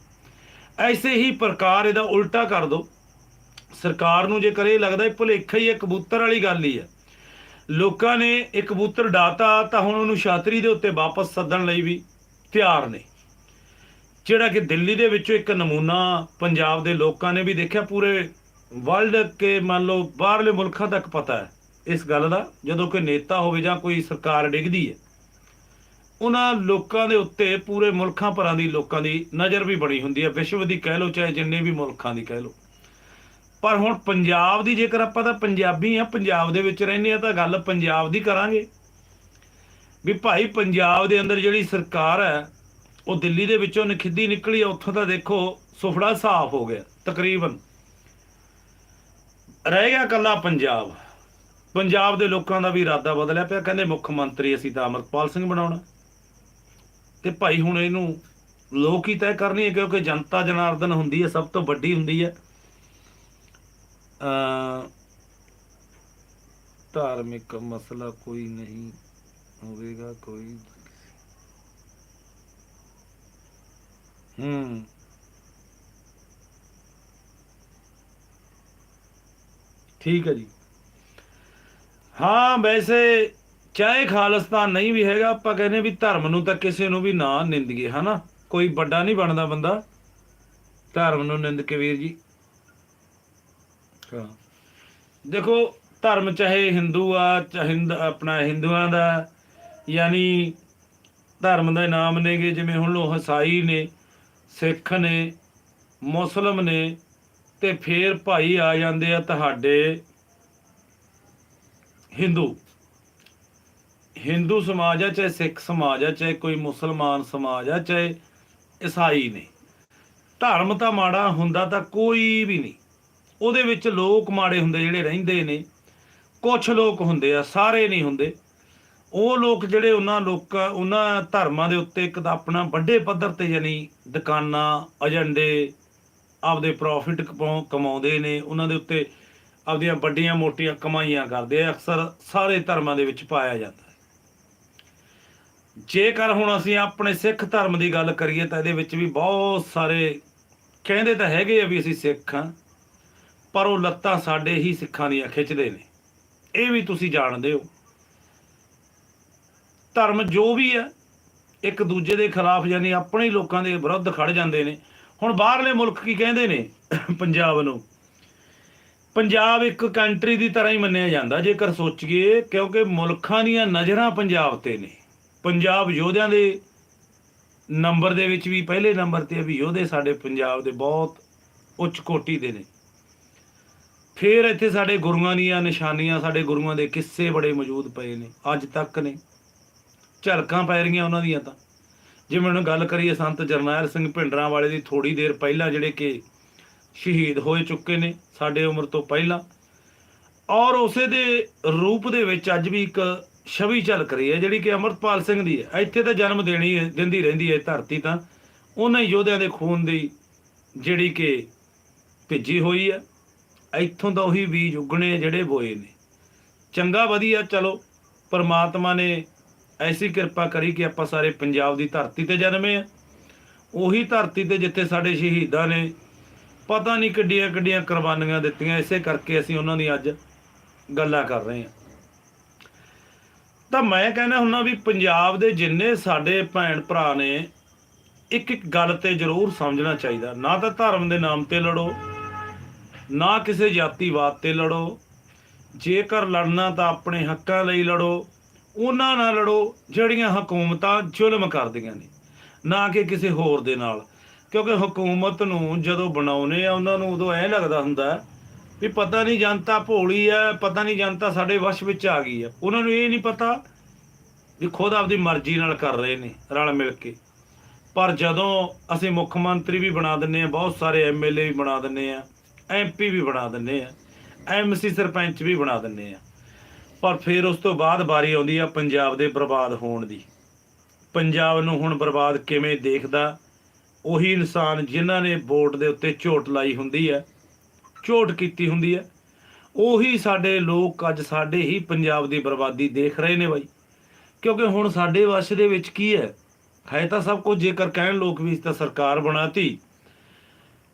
ਐਸੇ ਹੀ ਪ੍ਰਕਾਰ ਇਹਦਾ ਉਲਟਾ ਕਰ ਦੋ। ਸਰਕਾਰ ਨੂੰ ਜੇ ਕਰੇ ਲੱਗਦਾ ਇਹ ਭੁਲੇਖਾ ਹੀ ਹੈ ਕਬੂਤਰ ਵਾਲੀ ਗੱਲ ਹੀ ਹੈ ਲੋਕਾਂ ਨੇ ਇਹ ਕਬੂਤਰ ਡਾਤਾ ਤਾਂ ਹੁਣ ਉਹਨੂੰ ਛਾਤਰੀ ਦੇ ਉੱਤੇ ਵਾਪਸ ਸੱਦਣ ਲਈ ਵੀ ਤਿਆਰ ਨੇ। ਜਿਹੜਾ ਕਿ ਦਿੱਲੀ ਦੇ ਵਿੱਚੋਂ ਇੱਕ ਨਮੂਨਾ ਪੰਜਾਬ ਦੇ ਲੋਕਾਂ ਨੇ ਵੀ ਦੇਖਿਆ, ਪੂਰੇ ਵਰਲਡ ਕੇ ਮੰਨ ਲਓ ਬਾਹਰਲੇ ਮੁਲਕਾਂ ਤੱਕ ਪਤਾ ਹੈ ਇਸ ਗੱਲ ਦਾ, ਜਦੋਂ ਕੋਈ ਨੇਤਾ ਹੋਵੇ ਜਾਂ ਕੋਈ ਸਰਕਾਰ ਡਿੱਗਦੀ ਹੈ, ਉਹਨਾਂ ਲੋਕਾਂ ਦੇ ਉੱਤੇ ਪੂਰੇ ਮੁਲਕਾਂ ਭਰਾਂ ਦੀ ਲੋਕਾਂ ਦੀ ਨਜ਼ਰ ਵੀ ਬਣੀ ਹੁੰਦੀ ਹੈ, ਵਿਸ਼ਵ ਦੀ ਕਹਿ ਲਓ ਚਾਹੇ ਜਿੰਨੇ ਵੀ ਮੁਲਕਾਂ ਦੀ ਕਹਿ ਲਓ। ਪਰ ਹੁਣ ਪੰਜਾਬ ਦੀ ਜੇਕਰ ਆਪਾਂ ਤਾਂ ਪੰਜਾਬੀ ਆ ਪੰਜਾਬ ਦੇ ਵਿੱਚ ਰਹਿੰਦੇ ਆ ਤਾਂ ਗੱਲ ਪੰਜਾਬ ਦੀ ਕਰਾਂਗੇ। ਵੀ ਭਾਈ, ਪੰਜਾਬ ਦੇ ਅੰਦਰ ਜਿਹੜੀ ਸਰਕਾਰ ਹੈ ਉਹ ਦਿੱਲੀ ਦੇ ਵਿੱਚੋਂ ਨਖਿੱਧੀ ਨਿਕਲੀ ਉੱਥੋਂ ਤਾਂ ਦੇਖੋ ਸੁਫੜਾ ਸਾਫ਼ ਹੋ ਗਿਆ, ਤਕਰੀਬਨ। ਰਹਿ ਗਿਆ ਕੱਲਾ ਪੰਜਾਬ। ਪੰਜਾਬ ਦੇ ਲੋਕਾਂ ਦਾ ਵੀ ਇਰਾਦਾ ਬਦਲਿਆ ਪਿਆ, ਕਹਿੰਦੇ ਮੁੱਖ ਮੰਤਰੀ ਅਸੀਂ ਤਾਂ ਅਮਰਪਾਲ ਸਿੰਘ ਬਣਾਉਣਾ। ਤੇ ਭਾਈ ਹੁਣ ਇਹਨੂੰ ਲੋਕ ਹੀ ਤੈਅ ਕਰਨੀ ਹੈ ਕਿਉਂਕਿ ਜਨਤਾ ਜਨਾਰਦਨ ਹੁੰਦੀ ਹੈ, ਸਭ ਤੋਂ ਵੱਡੀ ਹੁੰਦੀ ਹੈ। ਅ ਧਾਰਮਿਕ ਮਸਲਾ ਕੋਈ ਨਹੀਂ ਹੋਵੇਗਾ, ਕੋਈ ਹੂੰ। ਠੀਕ ਹੈ ਜੀ। ਹਾਂ, ਵੈਸੇ ਚਾਹੇ ਖਾਲਿਸਤਾਨ ਨਹੀਂ ਵੀ ਹੈਗਾ, ਆਪਾਂ ਕਹਿੰਦੇ ਵੀ ਧਰਮ ਨੂੰ ਤਾਂ ਕਿਸੇ ਨੂੰ ਵੀ ਨਾ ਨਿੰਦਗੇ ਹਨਾ? ਕੋਈ ਵੱਡਾ ਨਹੀਂ ਬਣਦਾ ਬੰਦਾ। ਧਰਮ ਨੂੰ ਨਿੰਦ ਕੇ ਵੀਰ ਜੀ। ਹਾਂ। ਦੇਖੋ, ਧਰਮ ਚਾਹੇ ਹਿੰਦੂ ਆ, ਚਾਹੇ ਹਿੰਦ- ਆਪਣਾ ਹਿੰਦੂਆਂ ਦਾ, ਯਾਨੀ ਧਰਮ ਦੇ ਨਾਮ ਨੇਗੇ, ਜਿਵੇਂ ਹੁਣ ਲੋ ਹਸਾਈ ਨੇ। ਸਿੱਖ ਨੇ, ਮੁਸਲਮ ਨੇ ਤੇ ਫੇਰ ਭਾਈ ਆ ਜਾਂਦੇ ਆ ਤੁਹਾਡੇ ਹਿੰਦੂ। ਹਿੰਦੂ ਸਮਾਜ ਆ ਚਾਹੇ ਸਿੱਖ ਸਮਾਜ ਆ, ਚਾਹੇ ਕੋਈ ਮੁਸਲਮਾਨ ਸਮਾਜ ਆ, ਚਾਹੇ ਈਸਾਈ ਨੇ। ਧਰਮ ਤਾਂ ਮਾੜਾ ਹੁੰਦਾ ਤਾਂ ਕੋਈ ਵੀ ਨਹੀਂ। ਉਹਦੇ ਵਿੱਚ ਲੋਕ ਮਾੜੇ ਹੁੰਦੇ ਜਿਹੜੇ ਰਹਿੰਦੇ ਨੇ। ਕੁਝ ਲੋਕ ਹੁੰਦੇ ਆ, ਸਾਰੇ ਨਹੀਂ ਹੁੰਦੇ। ਉਹ ਲੋਕ ਜਿਹੜੇ ਉਹਨਾਂ ਲੋਕ, ਉਹਨਾਂ ਧਰਮਾਂ ਦੇ ਉੱਤੇ ਇੱਕ ਤਾਂ ਆਪਣਾ ਵੱਡੇ ਪੱਧਰ ਤੇ ਯਾਨੀ ਦੁਕਾਨਾਂ, ਏਜੰਡੇ ਆਪਦੇ ਪ੍ਰੋਫਿਟ ਕਮਾਉਂਦੇ ਨੇ। ਉਹਨਾਂ ਦੇ ਉੱਤੇ ਆਪਦੀਆਂ ਵੱਡੀਆਂ ਮੋਟੀਆਂ ਕਮਾਈਆਂ ਕਰਦੇ ਆ। ਅਕਸਰ ਸਾਰੇ ਧਰਮਾਂ ਦੇ ਵਿੱਚ ਪਾਇਆ ਜਾਂਦਾ ਹੈ। ਜੇਕਰ ਹੁਣ ਅਸੀਂ ਆਪਣੇ ਸਿੱਖ ਧਰਮ ਦੀ ਗੱਲ ਕਰੀਏ ਤਾਂ ਇਹਦੇ ਵਿੱਚ ਵੀ ਬਹੁਤ ਸਾਰੇ ਕਹਿੰਦੇ ਤਾਂ ਹੈਗੇ ਆ ਵੀ ਅਸੀਂ ਸਿੱਖ ਹਾਂ, ਪਰ ਉਹ ਲੱਤਾਂ ਸਾਡੇ ਹੀ ਸਿੱਖਾਂ ਦੀਆਂ ਖਿੱਚਦੇ ਨੇ। ਇਹ ਵੀ ਤੁਸੀਂ ਜਾਣਦੇ ਹੋ। ਧਰਮ ਜੋ ਵੀ ਹੈ, ਇੱਕ ਦੂਜੇ ਦੇ ਖਿਲਾਫ ਯਾਨੀ ਆਪਣੇ ਲੋਕਾਂ ਦੇ ਵਿਰੁੱਧ ਖੜ ਜਾਂਦੇ ਨੇ। ਹੁਣ ਬਾਹਰਲੇ ਮੁਲਕ ਕੀ ਕਹਿੰਦੇ ਨੇ? ਪੰਜਾਬ ਨੂੰ। ਪੰਜਾਬ ਇੱਕ ਕੰਟਰੀ ਦੀ ਤਰ੍ਹਾਂ ਹੀ ਮੰਨਿਆ ਜਾਂਦਾ। ਜੇਕਰ ਸੋਚੀਏ, ਕਿਉਂਕਿ ਮੁਲਕਾਂ ਦੀਆਂ ਨਜ਼ਰਾਂ ਪੰਜਾਬ ਤੇ ਨੇ। ਪੰਜਾਬ ਯੋਧਿਆਂ ਦੇ ਨੰਬਰ ਦੇ ਵਿੱਚ ਵੀ, ਪਹਿਲੇ ਨੰਬਰ ਤੇ ਵੀ ਯੋਧੇ ਸਾਡੇ ਪੰਜਾਬ ਦੇ ਬਹੁਤ ਉੱਚ ਕੋਟੀ ਦੇ ਨੇ। ਫਿਰ ਇੱਥੇ ਸਾਡੇ ਗੁਰੂਆਂ ਦੀਆਂ ਨਿਸ਼ਾਨੀਆਂ, ਸਾਡੇ ਗੁਰੂਆਂ ਦੇ ਕਿੱਸੇ ਬੜੇ ਮੌਜੂਦ ਪਏ ਨੇ। ਅੱਜ ਤੱਕ ਨੇ। ਝਲਕਾਂ ਪੈ ਰਹੀਆਂ ਉਹਨਾਂ ਦੀਆਂ ਤਾਂ। ਜਿਵੇਂ ਹੁਣ ਗੱਲ ਕਰੀਏ ਸੰਤ ਜਰਨੈਲ ਸਿੰਘ ਭਿੰਡਰਾਂ ਵਾਲੇ ਦੀ ਥੋੜੀ ਦੇਰ ਪਹਿਲਾਂ ਜਿਹੜੇ ਕਿ ਸ਼ਹੀਦ ਹੋਏ ਚੁੱਕੇ ਨੇ ਸਾਡੇ ਉਮਰ ਤੋਂ ਪਹਿਲਾਂ। ਔਰ ਉਸੇ ਦੇ ਰੂਪ ਦੇ ਵਿੱਚ ਅੱਜ ਵੀ ਇੱਕ ਛਵੀ ਝਲਕ ਰਹੀ ਹੈ, ਜਿਹੜੀ ਕਿ ਅਮਰਪਾਲ ਸਿੰਘ ਦੀ ਹੈ। ਇੱਥੇ ਤਾਂ ਜਨਮ ਦੇਣੀ ਹੈ, ਦਿੰਦੀ ਰਹਿੰਦੀ ਹੈ ਧਰਤੀ ਤਾਂ। ਉਹਨਾਂ ਯੋਧਿਆਂ ਦੇ ਖੂਨ ਦੀ ਜਿਹੜੀ ਕਿ ਭਿੱਜੀ ਹੋਈ ਹੈ। ਇੱਥੋਂ ਤਾਂ ਉਹੀ ਬੀਜ ਉਗਣੇ ਜਿਹੜੇ ਬੋਏ ਨੇ। ਚੰਗਾ ਵਧੀਆ, ਚਲੋ, ਪਰਮਾਤਮਾ ਨੇ ਐਸੀ ਕਿਰਪਾ ਕਰੀ ਕਿ ਆਪਾਂ ਸਾਰੇ ਪੰਜਾਬ ਦੀ ਧਰਤੀ ਤੇ ਜਨਮੇ ਆ। ਉਹੀ ਧਰਤੀ ਤੇ ਜਿੱਥੇ ਸਾਡੇ ਸ਼ਹੀਦਾਂ ਨੇ ਪਤਾ ਨਹੀਂ ਕਿੱਡੀਆਂ ਕਿੱਡੀਆਂ ਕੁਰਬਾਨੀਆਂ ਦਿੱਤੀਆਂ। ਇਸੇ ਕਰਕੇ ਅਸੀਂ ਉਹਨਾਂ ਦੀ ਅੱਜ ਗੱਲਾਂ ਕਰ ਰਹੇ ਹਾਂ। ਤਾਂ ਮੈਂ ਕਹਿੰਦਾ ਹੁੰਨਾ ਵੀ ਪੰਜਾਬ ਦੇ ਜਿੰਨੇ ਸਾਡੇ ਭੈਣ ਭਰਾ ਨੇ, ਇੱਕ ਇੱਕ ਗੱਲ ਤੇ ਜ਼ਰੂਰ ਸਮਝਣਾ ਚਾਹੀਦਾ। ਨਾ ਤਾਂ ਧਰਮ ਦੇ ਨਾਮ ਤੇ ਲੜੋ, ਨਾ ਕਿਸੇ ਜਾਤੀਵਾਦ ਤੇ ਲੜੋ। ਜੇਕਰ ਲੜਨਾ ਤਾਂ ਆਪਣੇ ਹੱਕਾਂ ਲਈ ਲੜੋ ਉਹਨਾਂ ਨਾਲ ਲੜੋ ਜਿਹੜੀਆਂ ਹਕੂਮਤਾਂ ਜ਼ੁਲਮ ਕਰਦੀਆਂ ਨੇ, ਨਾ ਕਿ ਕਿਸੇ ਹੋਰ ਦੇ ਨਾਲ। ਕਿਉਂਕਿ ਹਕੂਮਤ ਨੂੰ ਜਦੋਂ ਬਣਾਉਨੇ ਆ, ਉਹਨਾਂ ਨੂੰ ਉਦੋਂ ਐ ਲੱਗਦਾ ਹੁੰਦਾ ਵੀ ਪਤਾ ਨਹੀਂ ਜਨਤਾ ਭੋਲੀ ਆ, ਪਤਾ ਨਹੀਂ ਜਨਤਾ ਸਾਡੇ ਵਸ਼ ਵਿੱਚ ਆ ਗਈ ਆ। ਉਹਨਾਂ ਨੂੰ ਇਹ ਨਹੀਂ ਪਤਾ ਵੀ ਖੁਦ ਆਪਦੀ ਮਰਜ਼ੀ ਨਾਲ ਕਰ ਰਹੇ ਨੇ ਰਲ ਮਿਲ ਕੇ। ਪਰ ਜਦੋਂ ਅਸੀਂ ਮੁੱਖ ਮੰਤਰੀ ਵੀ ਬਣਾ ਦਿੰਨੇ ਆ ਬਹੁਤ ਸਾਰੇ ਐਮਐਲਏ ਵੀ ਬਣਾ ਦਿੰਨੇ ਆ ਐਮਪੀ ਵੀ ਬਣਾ ਦਿੰਨੇ ਆ ਐਮਸੀ ਸਰਪੰਚ ਵੀ ਬਣਾ ਦਿੰਨੇ ਆ ਪਰ ਫਿਰ ਉਸ ਤੋਂ ਬਾਅਦ ਵਾਰੀ ਆਉਂਦੀ ਆ ਪੰਜਾਬ ਦੇ ਬਰਬਾਦ ਹੋਣ ਦੀ। ਪੰਜਾਬ ਨੂੰ ਹੁਣ ਬਰਬਾਦ ਕਿਵੇਂ ਦੇਖਦਾ? ਉਹੀ ਇਨਸਾਨ ਜਿਨ੍ਹਾਂ ਨੇ ਵੋਟ ਦੇ ਉੱਤੇ ਝੋਟ ਲਾਈ ਹੁੰਦੀ ਹੈ ਝੋਟ ਕੀਤੀ ਹੁੰਦੀ ਹੈ ਉਹੀ ਸਾਡੇ ਲੋਕ ਅੱਜ ਸਾਡੇ ਹੀ ਪੰਜਾਬ ਦੀ ਬਰਬਾਦੀ ਦੇਖ ਰਹੇ ਨੇ ਬਾਈ। ਕਿਉਂਕਿ ਹੁਣ ਸਾਡੇ ਵਸ਼ ਦੇ ਵਿੱਚ ਕੀ ਹੈ? ਹੈ ਤਾਂ ਸਭ ਕੁਝ, ਜੇਕਰ ਕਹਿਣ ਲੋਕ ਵੀ ਤਾਂ ਸਰਕਾਰ ਬਣਾਤੀ।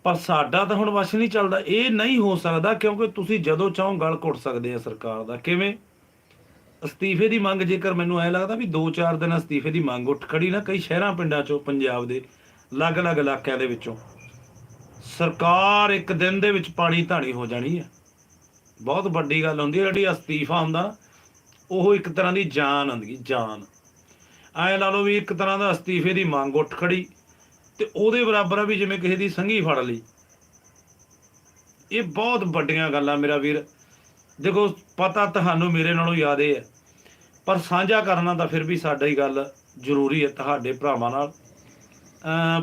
ਪਰ ਸਾਡਾ ਤਾਂ ਹੁਣ ਵਸ਼ ਨਹੀਂ ਚੱਲਦਾ। ਇਹ ਨਹੀਂ ਹੋ ਸਕਦਾ ਕਿਉਂਕਿ ਤੁਸੀਂ ਜਦੋਂ ਚਾਹੋ ਗਲ ਘੁੱਟ ਸਕਦੇ ਆ ਸਰਕਾਰ ਦਾ। ਕਿਵੇਂ? ਅਸਤੀਫੇ ਦੀ ਮੰਗ ਜੇਕਰ ਮੈਨੂੰ ਐ ਲੱਗਦਾ ਵੀ 2-4 ਦਿਨ ਅਸਤੀਫੇ ਦੀ ਮੰਗ ਉੱਠ ਖੜੀ ਨਾ ਕਈ ਸ਼ਹਿਰਾਂ, ਪਿੰਡਾਂ ਚੋਂ, ਪੰਜਾਬ ਦੇ ਅਲੱਗ-ਅਲੱਗ ਇਲਾਕਿਆਂ ਦੇ ਵਿੱਚੋਂ। ਸਰਕਾਰ ਇੱਕ ਦਿਨ ਦੇ ਵਿੱਚ ਪਾਣੀ ਧਾਣੀ ਹੋ ਜਾਣੀ ਹੈ। ਬਹੁਤ ਵੱਡੀ ਗੱਲ ਹੁੰਦੀ ਹੈ, ਜਿਹੜੀ ਅਸਤੀਫਾ ਹੁੰਦਾ, ਉਹ ਇੱਕ ਤਰ੍ਹਾਂ ਦੀ ਜਾਨ ਹੁੰਦੀ ਜਾਨ। ਐ ਲਾ ਲਓ ਵੀ ਇੱਕ ਤਰ੍ਹਾਂ ਦਾ ਅਸਤੀਫੇ ਦੀ ਮੰਗ ਉੱਠ ਖੜੀ ਤੇ ਉਹਦੇ ਬਰਾਬਰ ਆ ਵੀ ਜਿਵੇਂ ਕਿਸੇ ਦੀ ਸੰਗੀ ਫੜ ਲਈ। ਇਹ ਬਹੁਤ ਵੱਡੀਆਂ ਗੱਲਾਂ ਮੇਰਾ ਵੀਰ। ਦੇਖੋ, ਪਤਾ ਤੁਹਾਨੂੰ ਮੇਰੇ ਨਾਲੋਂ ਜ਼ਿਆਦੇ ਹੈ। ਪਰ ਸਾਂਝਾ ਕਰਨਾ ਤਾਂ ਫਿਰ ਵੀ ਸਾਡਾ ਹੀ ਗੱਲ ਜ਼ਰੂਰੀ ਹੈ ਤੁਹਾਡੇ ਭਰਾਵਾਂ ਨਾਲ।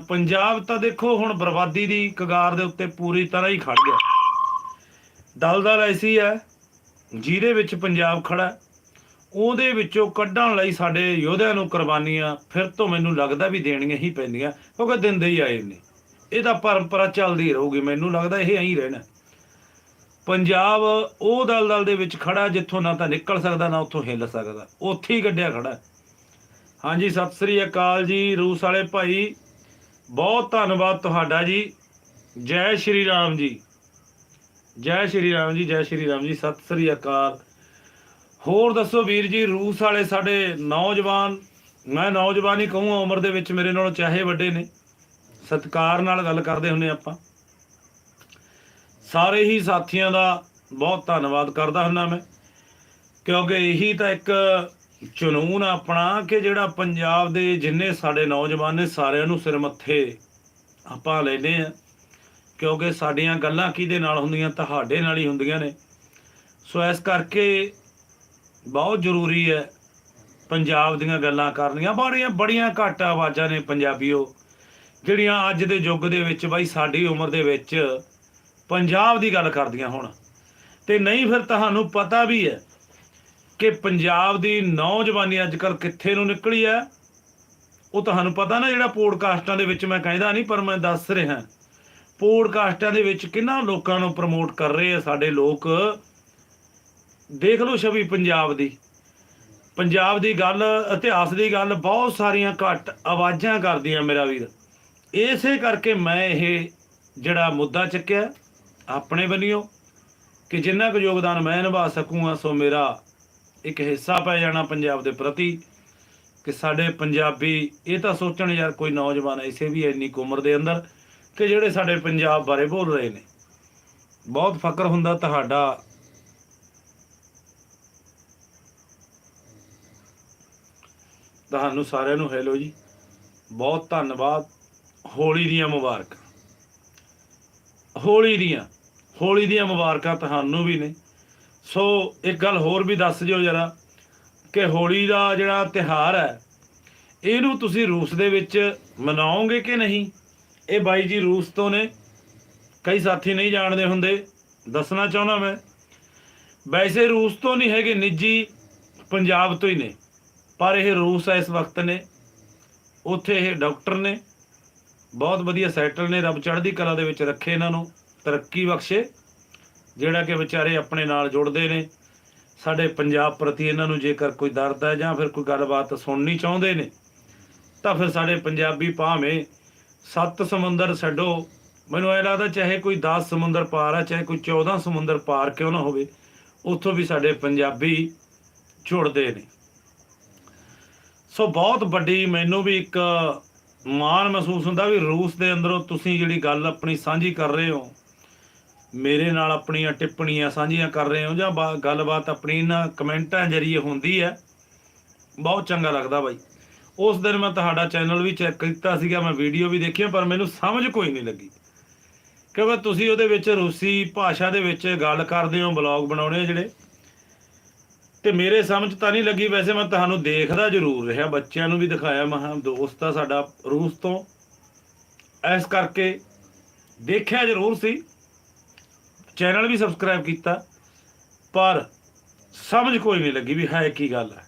ਪੰਜਾਬ ਤਾਂ ਦੇਖੋ ਹੁਣ ਬਰਬਾਦੀ ਦੀ ਕਗਾਰ ਦੇ ਉੱਤੇ ਪੂਰੀ ਤਰ੍ਹਾਂ ਹੀ ਖੜ ਗਿਆ। ਦਲਦਲ ਐਸੀ ਹੈ, ਜਿਹਦੇ ਵਿੱਚ ਪੰਜਾਬ ਖੜਾ ਉਹਦੇ ਵਿੱਚੋਂ ਕੱਢਣ ਲਈ ਸਾਡੇ ਯੋਧਿਆਂ ਨੂੰ ਕੁਰਬਾਨੀਆਂ ਫਿਰ ਤੋਂ ਮੈਨੂੰ ਲੱਗਦਾ ਵੀ ਦੇਣੀਆਂ ਹੀ ਪੈਂਦੀਆਂ, ਕਿਉਂਕਿ ਦਿੰਦੇ ਹੀ ਆਏ ਨੇ। ਇਹ ਤਾਂ ਪਰੰਪਰਾ ਚੱਲਦੀ ਰਹੂਗੀ, ਮੈਨੂੰ ਲੱਗਦਾ ਇਹ ਐਂ ਹੀ ਰਹਿਣਾ। ਪੰਜਾਬ ਉਹ ਦਲਦਲ ਦੇ ਵਿੱਚ ਖੜਾ ਜਿੱਥੋਂ ਨਾ ਤਾਂ ਨਿਕਲ ਸਕਦਾ, ਨਾ ਉੱਥੋਂ ਹਿੱਲ ਸਕਦਾ। ਉੱਥੇ ਹੀ ਗੱਡਿਆ ਖੜਾ। ਹਾਂਜੀ, ਸਤਿ ਸ੍ਰੀ ਅਕਾਲ ਜੀ, ਰੂਸ ਵਾਲੇ ਭਾਈ। ਬਹੁਤ ਧੰਨਵਾਦ ਤੁਹਾਡਾ ਜੀ। ਜੈ ਸ਼੍ਰੀ ਰਾਮ ਜੀ। ਜੈ ਸ਼੍ਰੀ ਰਾਮ ਜੀ, ਜੈ ਸ਼੍ਰੀ ਰਾਮ ਜੀ, ਸਤਿ ਸ੍ਰੀ ਅਕਾਲ। ਹੋਰ ਦੱਸੋ ਵੀਰ ਜੀ, ਰੂਸ ਵਾਲੇ ਸਾਡੇ ਨੌਜਵਾਨ, ਮੈਂ ਨੌਜਵਾਨ ਹੀ ਕਹੂੰ ਉਮਰ ਦੇ ਵਿੱਚ ਮੇਰੇ ਨਾਲੋਂ ਚਾਹੇ ਵੱਡੇ ਨੇ। ਸਤਿਕਾਰ ਨਾਲ ਗੱਲ ਕਰਦੇ ਹੁੰਨੇ ਆਪਾਂ। ਸਾਰੇ ਹੀ ਸਾਥੀਆਂ ਦਾ ਬਹੁਤ ਧੰਨਵਾਦ ਕਰਦਾ ਹੁੰਨਾ ਮੈਂ। ਕਿਉਂਕਿ ਇਹੀ ਤਾਂ ਇੱਕ ਜਨੂਨ ਆਪਣਾ ਕਿ ਜਿਹੜਾ ਪੰਜਾਬ ਦੇ ਜਿੰਨੇ ਸਾਡੇ ਨੌਜਵਾਨ ਨੇ ਸਾਰਿਆਂ ਨੂੰ ਸਿਰ ਮੱਥੇ ਆਪਾਂ ਲੈਨੇ ਆ ਕਿਉਂਕਿ ਸਾਡੀਆਂ ਗੱਲਾਂ ਕਿਹਦੇ ਨਾਲ ਹੁੰਦੀਆਂ? ਤੁਹਾਡੇ ਨਾਲ ਹੀ ਹੁੰਦੀਆਂ ਨੇ। ਸੋ ਇਸ ਕਰਕੇ ਬਹੁਤ ਜ਼ਰੂਰੀ ਹੈ ਪੰਜਾਬ ਦੀਆਂ ਗੱਲਾਂ ਕਰਨੀਆਂ। ਬੜੀਆਂ ਬੜੀਆਂ ਘੱਟ ਆਵਾਜ਼ਾਂ ਨੇ ਪੰਜਾਬੀਓ, ਜਿਹੜੀਆਂ ਅੱਜ ਦੇ ਯੁੱਗ ਦੇ ਵਿੱਚ ਬਾਈ ਸਾਡੀ ਉਮਰ ਦੇ ਵਿੱਚ ਪੰਜਾਬ ਦੀ ਗੱਲ ਕਰਦੀਆਂ ਹੁਣ। ਤੇ ਨਹੀਂ ਫਿਰ ਤੁਹਾਨੂੰ ਪਤਾ ਵੀ ਹੈ ਕਿ ਪੰਜਾਬ ਦੀ ਨੌਜਵਾਨੀ ਅੱਜ ਕੱਲ ਕਿੱਥੇ ਨੂੰ ਨਿਕਲੀ ਹੈ। ਉਹ ਤੁਹਾਨੂੰ ਪਤਾ ਨਾ ਜਿਹੜਾ ਪੋਡਕਾਸਟਾਂ ਦੇ ਵਿੱਚ ਮੈਂ ਕਹਿੰਦਾ ਨਹੀਂ, ਪਰ ਮੈਂ ਦੱਸ ਰਿਹਾ। ਪੋਡਕਾਸਟਾਂ ਦੇ ਵਿੱਚ ਕਿੰਨਾ ਲੋਕਾਂ ਨੂੰ ਪ੍ਰਮੋਟ ਕਰ ਰਹੇ ਆ ਸਾਡੇ ਲੋਕ। ਦੇਖ ਲਓ ਛਵੀ ਪੰਜਾਬ ਦੀ। ਪੰਜਾਬ ਦੀ ਗੱਲ, ਇਤਿਹਾਸ ਦੀ ਗੱਲ ਬਹੁਤ ਸਾਰੀਆਂ ਘੱਟ ਆਵਾਜ਼ਾਂ ਕਰਦੀਆਂ ਮੇਰਾ ਵੀਰ। ਇਸੇ ਕਰਕੇ ਮੈਂ ਇਹ ਜਿਹੜਾ ਮੁੱਦਾ ਚੱਕਿਆ। ਆਪਣੇ ਬਣਿਓ ਕਿ ਜਿੰਨਾ ਕੁ ਯੋਗਦਾਨ ਮੈਂ ਨਿਭਾ ਸਕੂੰਗਾ, ਸੋ ਮੇਰਾ ਇੱਕ ਹਿੱਸਾ ਪੈ ਜਾਣਾ ਪੰਜਾਬ ਦੇ ਪ੍ਰਤੀ। ਕਿ ਸਾਡੇ ਪੰਜਾਬੀ, ਇਹ ਤਾਂ ਸੋਚਣ ਯਾਰ ਕੋਈ ਨੌਜਵਾਨ ਐਸੇ ਵੀ ਇੰਨੀ ਕੁ ਉਮਰ ਦੇ ਅੰਦਰ, ਕਿ ਜਿਹੜੇ ਸਾਡੇ ਪੰਜਾਬ ਬਾਰੇ ਬੋਲ ਰਹੇ ਨੇ। ਬਹੁਤ ਫਕਰ ਹੁੰਦਾ ਤੁਹਾਡਾ। ਤੁਹਾਨੂੰ ਸਾਰਿਆਂ ਨੂੰ ਹੈਲੋ ਜੀ। ਬਹੁਤ ਧੰਨਵਾਦ। ਹੋਲੀ ਦੀਆਂ ਮੁਬਾਰਕਾਂ। ਹੋਲੀ ਦੀਆਂ। ਹੋਲੀ ਦੀਆਂ ਮੁਬਾਰਕਾਂ ਤੁਹਾਨੂੰ ਵੀ ਨੇ। ਸੋ ਇੱਕ ਗੱਲ ਹੋਰ ਵੀ ਦੱਸ ਦਿਓ ਜਰਾ, ਕਿ ਹੋਲੀ ਦਾ ਜਿਹੜਾ ਤਿਹਾਰ ਹੈ, ਇਹਨੂੰ ਤੁਸੀਂ ਰੂਸ ਦੇ ਵਿੱਚ ਮਨਾਓਗੇ ਕਿ ਨਹੀਂ? ਇਹ ਬਾਈ ਜੀ ਰੂਸ ਤੋਂ ਨੇ, ਕਈ ਸਾਥੀ ਨਹੀਂ ਜਾਣਦੇ ਹੁੰਦੇ, ਦੱਸਣਾ ਚਾਹੁੰਦਾ ਮੈਂ। ਵੈਸੇ ਰੂਸ ਤੋਂ ਨਹੀਂ ਹੈਗੇ, ਨਿੱਜੀ ਪੰਜਾਬ ਤੋਂ ਹੀ ਨੇ, ਪਰ ਇਹ ਰੂਸ ਆ ਇਸ ਵਕਤ ਨੇ, ਉੱਥੇ ਇਹ ਡਾਕਟਰ ਨੇ, ਬਹੁਤ ਵਧੀਆ ਸੈਟਲ ਨੇ, ਰੱਬ ਚੜ੍ਹਦੀ ਕਲਾ ਦੇ ਵਿੱਚ ਰੱਖੇ ਇਹਨਾਂ ਨੂੰ। ਤਰੱਕੀ ਬਖਸ਼ੇ, ਜਿਹੜਾ ਕਿ ਵਿਚਾਰੇ ਆਪਣੇ ਨਾਲ ਜੁੜਦੇ ਨੇ। ਸਾਡੇ ਪੰਜਾਬ ਪ੍ਰਤੀ ਇਹਨਾਂ ਨੂੰ ਜੇਕਰ ਕੋਈ ਦਰਦ ਹੈ ਜਾਂ ਫਿਰ ਕੋਈ ਗੱਲਬਾਤ ਸੁਣਨੀ ਚਾਹੁੰਦੇ ਨੇ, ਤਾਂ ਫਿਰ ਸਾਡੇ ਪੰਜਾਬੀ ਭਾਵੇਂ ਸੱਤ ਸਮੁੰਦਰ ਛੱਡੋ। ਮੈਨੂੰ ਇਹ ਲੱਗਦਾ ਚਾਹੇ ਕੋਈ 10 ਸਮੁੰਦਰ ਪਾਰ ਆ, ਚਾਹੇ ਕੋਈ 14 ਸਮੁੰਦਰ ਪਾਰ ਕਿਉਂ ਨਾ ਹੋਵੇ, ਉੱਥੋਂ ਵੀ ਸਾਡੇ ਪੰਜਾਬੀ ਜੁੜਦੇ ਨੇ। ਸੋ ਬਹੁਤ ਵੱਡੀ ਮੈਨੂੰ ਵੀ ਇੱਕ ਮਾਣ ਮਹਿਸੂਸ ਹੁੰਦਾ ਵੀ ਰੂਸ ਦੇ ਅੰਦਰੋਂ ਤੁਸੀਂ ਜਿਹੜੀ ਗੱਲ ਆਪਣੀ ਸਾਂਝੀ ਕਰ ਰਹੇ ਹੋ ਮੇਰੇ ਨਾਲ ਆਪਣੀਆਂ ਟਿੱਪਣੀਆਂ ਸਾਂਝੀਆਂ ਕਰ ਰਹੇ ਹੋ ਜਾਂ ਬਾ- ਗੱਲਬਾਤ ਆਪਣੀ ਇਹਨਾਂ ਕਮੈਂਟਾਂ ਜਰੀਏ ਹੁੰਦੀ ਹੈ? ਬਹੁਤ ਚੰਗਾ ਲੱਗਦਾ ਬਾਈ। ਉਸ ਦਿਨ ਮੈਂ ਤੁਹਾਡਾ ਚੈਨਲ ਵੀ ਚੈੱਕ ਕੀਤਾ ਸੀਗਾ, ਮੈਂ ਵੀਡੀਓ ਵੀ ਦੇਖੀ ਪਰ ਮੈਨੂੰ ਸਮਝ ਕੋਈ ਨਹੀਂ ਲੱਗੀ। ਕਿਉਂਕਿ ਤੁਸੀਂ ਉਹਦੇ ਵਿੱਚ ਰੂਸੀ ਭਾਸ਼ਾ ਦੇ ਵਿੱਚ ਗੱਲ ਕਰਦੇ ਹੋ, ਬਲੌਗ ਬਣਾਉਣੇ ਹੋ ਜਿਹੜੇ। ਤੇ ਮੇਰੇ ਸਮਝ ਤਾਂ ਨਹੀਂ ਲੱਗੀ, ਵੈਸੇ ਮੈਂ ਤੁਹਾਨੂੰ ਦੇਖਦਾ ਜ਼ਰੂਰ ਰਿਹਾ, ਬੱਚਿਆਂ ਨੂੰ ਵੀ ਦਿਖਾਇਆ ਮਹਾ ਦੋਸਤ ਆ ਸਾਡਾ ਰੂਸ ਤੋਂ। ਇਸ ਕਰਕੇ ਦੇਖਿਆ ਜ਼ਰੂਰ ਸੀ। ਚੈਨਲ ਵੀ ਸਬਸਕ੍ਰਾਈਬ ਕੀਤਾ, ਪਰ ਸਮਝ ਕੋਈ ਨਹੀਂ ਲੱਗੀ ਵੀ ਹੈ ਕੀ ਗੱਲ ਹੈ।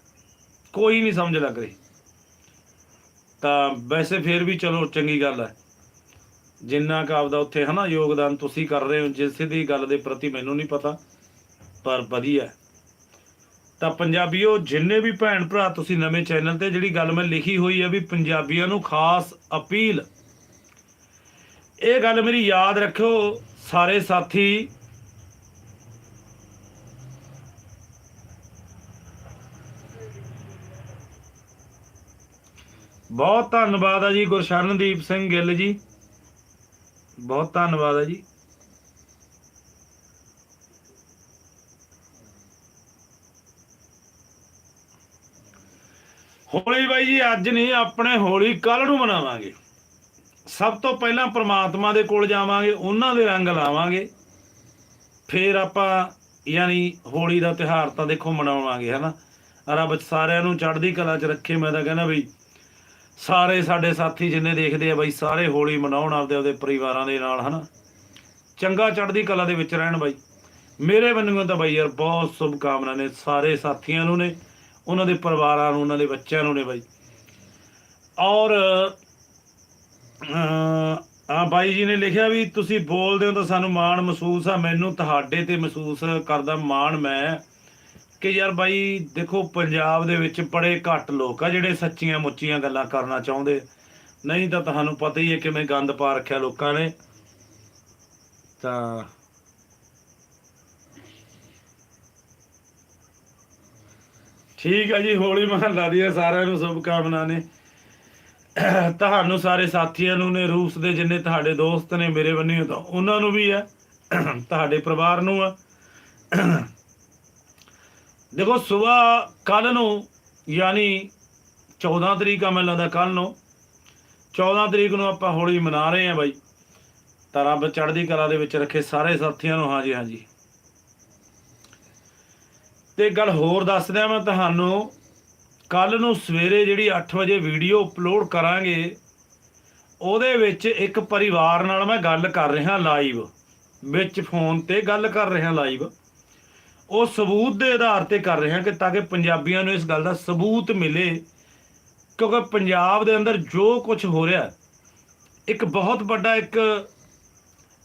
ਕੋਈ ਨਹੀਂ ਸਮਝ ਲੱਗ ਰਹੀ। ਤਾਂ ਵੈਸੇ ਫੇਰ ਵੀ ਚਲੋ ਚੰਗੀ ਗੱਲ ਹੈ। ਜਿੰਨਾ ਕੁ ਆਪਦਾ ਉੱਥੇ ਹਨਾ ਯੋਗਦਾਨ ਤੁਸੀਂ ਕਰ ਰਹੇ ਹੋ, ਜਿਸ ਦੀ ਗੱਲ ਦੇ ਪ੍ਰਤੀ ਮੈਨੂੰ ਨਹੀਂ ਪਤਾ, ਪਰ ਵਧੀਆ। ਹੈ। ਤਾਂ ਪੰਜਾਬੀਓ, ਜਿੰਨੇ ਵੀ ਭੈਣ ਭਰਾ ਤੁਸੀਂ ਨਵੇਂ ਚੈਨਲ ਤੇ ਜਿਹੜੀ ਗੱਲ ਮੈਂ ਲਿਖੀ ਹੋਈ ਹੈ ਵੀ ਪੰਜਾਬੀਆਂ ਨੂੰ ਖਾਸ ਅਪੀਲ, ਇਹ ਗੱਲ ਮੇਰੀ ਯਾਦ ਰੱਖਿਓ ਸਾਰੇ ਸਾਥੀ। ਬਹੁਤ ਧੰਨਵਾਦ ਆ ਜੀ ਗੁਰਸ਼ਰਨਦੀਪ ਸਿੰਘ ਗਿੱਲ ਜੀ। ਬਹੁਤ ਧੰਨਵਾਦ ਆ ਜੀ। ਹੋਲੀ ਬਾਈ ਜੀ, ਅੱਜ ਨਹੀਂ, ਆਪਣੇ ਹੋਲੀ ਕੱਲ ਨੂੰ ਮਨਾਵਾਂਗੇ। ਸਭ ਤੋਂ ਪਹਿਲਾਂ ਪ੍ਰਮਾਤਮਾ ਦੇ ਕੋਲ ਜਾਵਾਂਗੇ, ਉਹਨਾਂ ਦੇ ਰੰਗ ਲਾਵਾਂਗੇ। ਫਿਰ ਆਪਾਂ ਯਾਨੀ ਹੋਲੀ ਦਾ ਤਿਹਾਰ ਤਾਂ ਦੇਖੋ ਮਨਾਵਾਂਗੇ, ਹਨਾ? ਰੱਬ ਸਾਰਿਆਂ ਨੂੰ ਚੜ੍ਹਦੀ ਕਲਾ 'ਚ ਰੱਖੇ, ਮੈਂ ਤਾਂ ਕਹਿੰਦਾ ਬਈ ਸਾਰੇ ਸਾਡੇ ਸਾਥੀ ਜਿੰਨੇ ਦੇਖਦੇ ਆ ਬਾਈ, ਸਾਰੇ ਹੋਲੀ ਮਨਾਉਣ ਆਪਦੇ ਆਪਦੇ ਪਰਿਵਾਰਾਂ ਦੇ ਨਾਲ, ਹਨਾ? ਚੰਗਾ ਚੜ੍ਹਦੀ ਕਲਾ ਦੇ ਵਿੱਚ ਰਹਿਣ ਬਾਈ। ਮੇਰੇ ਵੱਲੋਂ ਤਾਂ ਬਾਈ ਯਾਰ ਬਹੁਤ ਸ਼ੁਭ ਕਾਮਨਾ ਨੇ ਸਾਰੇ ਸਾਥੀਆਂ ਨੂੰ ਨੇ, ਉਹਨਾਂ ਦੇ ਪਰਿਵਾਰਾਂ ਨੂੰ, ਉਹਨਾਂ ਦੇ ਬੱਚਿਆਂ ਨੂੰ ਨੇ ਬਾਈ। ਔਰ ਆ ਬਾਈ ਜੀ ਨੇ ਲਿਖਿਆ ਵੀ ਤੁਸੀਂ ਬੋਲਦੇ ਹੋ ਤਾਂ ਸਾਨੂੰ ਮਾਣ ਮਹਿਸੂਸ ਆ, ਮੈਨੂੰ ਤੁਹਾਡੇ ਤੇ ਮਹਿਸੂਸ ਕਰਦਾ ਮਾਣ ਮੈਂ ਕਿ ਯਾਰ ਬਾਈ ਦੇਖੋ, ਪੰਜਾਬ ਦੇ ਵਿੱਚ ਬੜੇ ਘੱਟ ਲੋਕ ਆ ਜਿਹੜੇ ਸੱਚੀਆਂ ਮੁੱਚੀਆਂ ਗੱਲਾਂ ਕਰਨਾ ਚਾਹੁੰਦੇ। ਨਹੀਂ ਤਾਂ ਤੁਹਾਨੂੰ ਪਤਾ ਹੀ ਹੈ ਕਿਵੇਂ ਗੰਦ ਪਾ ਰੱਖਿਆ ਲੋਕਾਂ ਨੇ। ਤਾਂ ਠੀਕ ਹੈ ਜੀ, ਹੋਲੀ ਮਹੱਲਾ ਦੀਆਂ ਸਾਰਿਆਂ ਨੂੰ ਸ਼ੁਭ ਕਾਮਨਾ ਨੇ। ਤੁਹਾਨੂੰ ਸਾਰੇ ਸਾਥੀਆਂ ਨੂੰ ਨੇ, ਰੂਸ ਦੇ ਜਿੰਨੇ ਤੁਹਾਡੇ ਦੋਸਤ ਨੇ ਮੇਰੇ ਬੰਨਿਓ, ਤਾਂ ਉਹਨਾਂ ਨੂੰ ਵੀ ਹੈ ਤੁਹਾਡੇ ਪਰਿਵਾਰ ਨੂੰ ਆ। ਦੇਖੋ ਸਵੇਰ ਕੱਲ ਨੂੰ, ਯਾਨੀ 14 ਤਰੀਕ ਆ ਮੈਨੂੰ ਲੱਗਦਾ ਕੱਲ ਨੂੰ 14 ਤਰੀਕ ਨੂੰ ਆਪਾਂ ਹੋਲੀ ਮਨਾ ਰਹੇ ਹਾਂ ਬਾਈ। ਤਾਂ ਰੱਬ ਚੜ੍ਹਦੀ ਕਲਾ ਦੇ ਵਿੱਚ ਰੱਖੇ ਸਾਰੇ ਸਾਥੀਆਂ ਨੂੰ, ਹਾਂਜੀ ਹਾਂਜੀ। ਤੇ ਗੱਲ ਹੋਰ ਦੱਸ ਦਿਆਂ ਮੈਂ ਤੁਹਾਨੂੰ ਕੱਲ ਨੂੰ ਸਵੇਰੇ ਜਿਹੜੀ 8 ਵਜੇ ਵੀਡੀਓ ਅਪਲੋਡ ਕਰਾਂਗੇ, ਉਹਦੇ ਵਿੱਚ ਇੱਕ ਪਰਿਵਾਰ ਨਾਲ ਮੈਂ ਗੱਲ ਕਰ ਰਿਹਾ ਲਾਈਵ ਵਿੱਚ ਫੋਨ ਤੇ ਗੱਲ ਕਰ ਰਿਹਾ ਲਾਈਵ ਉਹ ਸਬੂਤ ਦੇ ਆਧਾਰ ਤੇ ਕਰ ਰਿਹਾ ਕਿ ਤਾਂ ਕਿ ਪੰਜਾਬੀਆਂ ਨੂੰ ਇਸ ਗੱਲ ਦਾ ਸਬੂਤ ਮਿਲੇ, ਕਿਉਂਕਿ ਪੰਜਾਬ ਦੇ ਅੰਦਰ ਜੋ ਕੁਝ ਹੋ ਰਿਹਾ, ਇੱਕ ਬਹੁਤ ਵੱਡਾ ਇੱਕ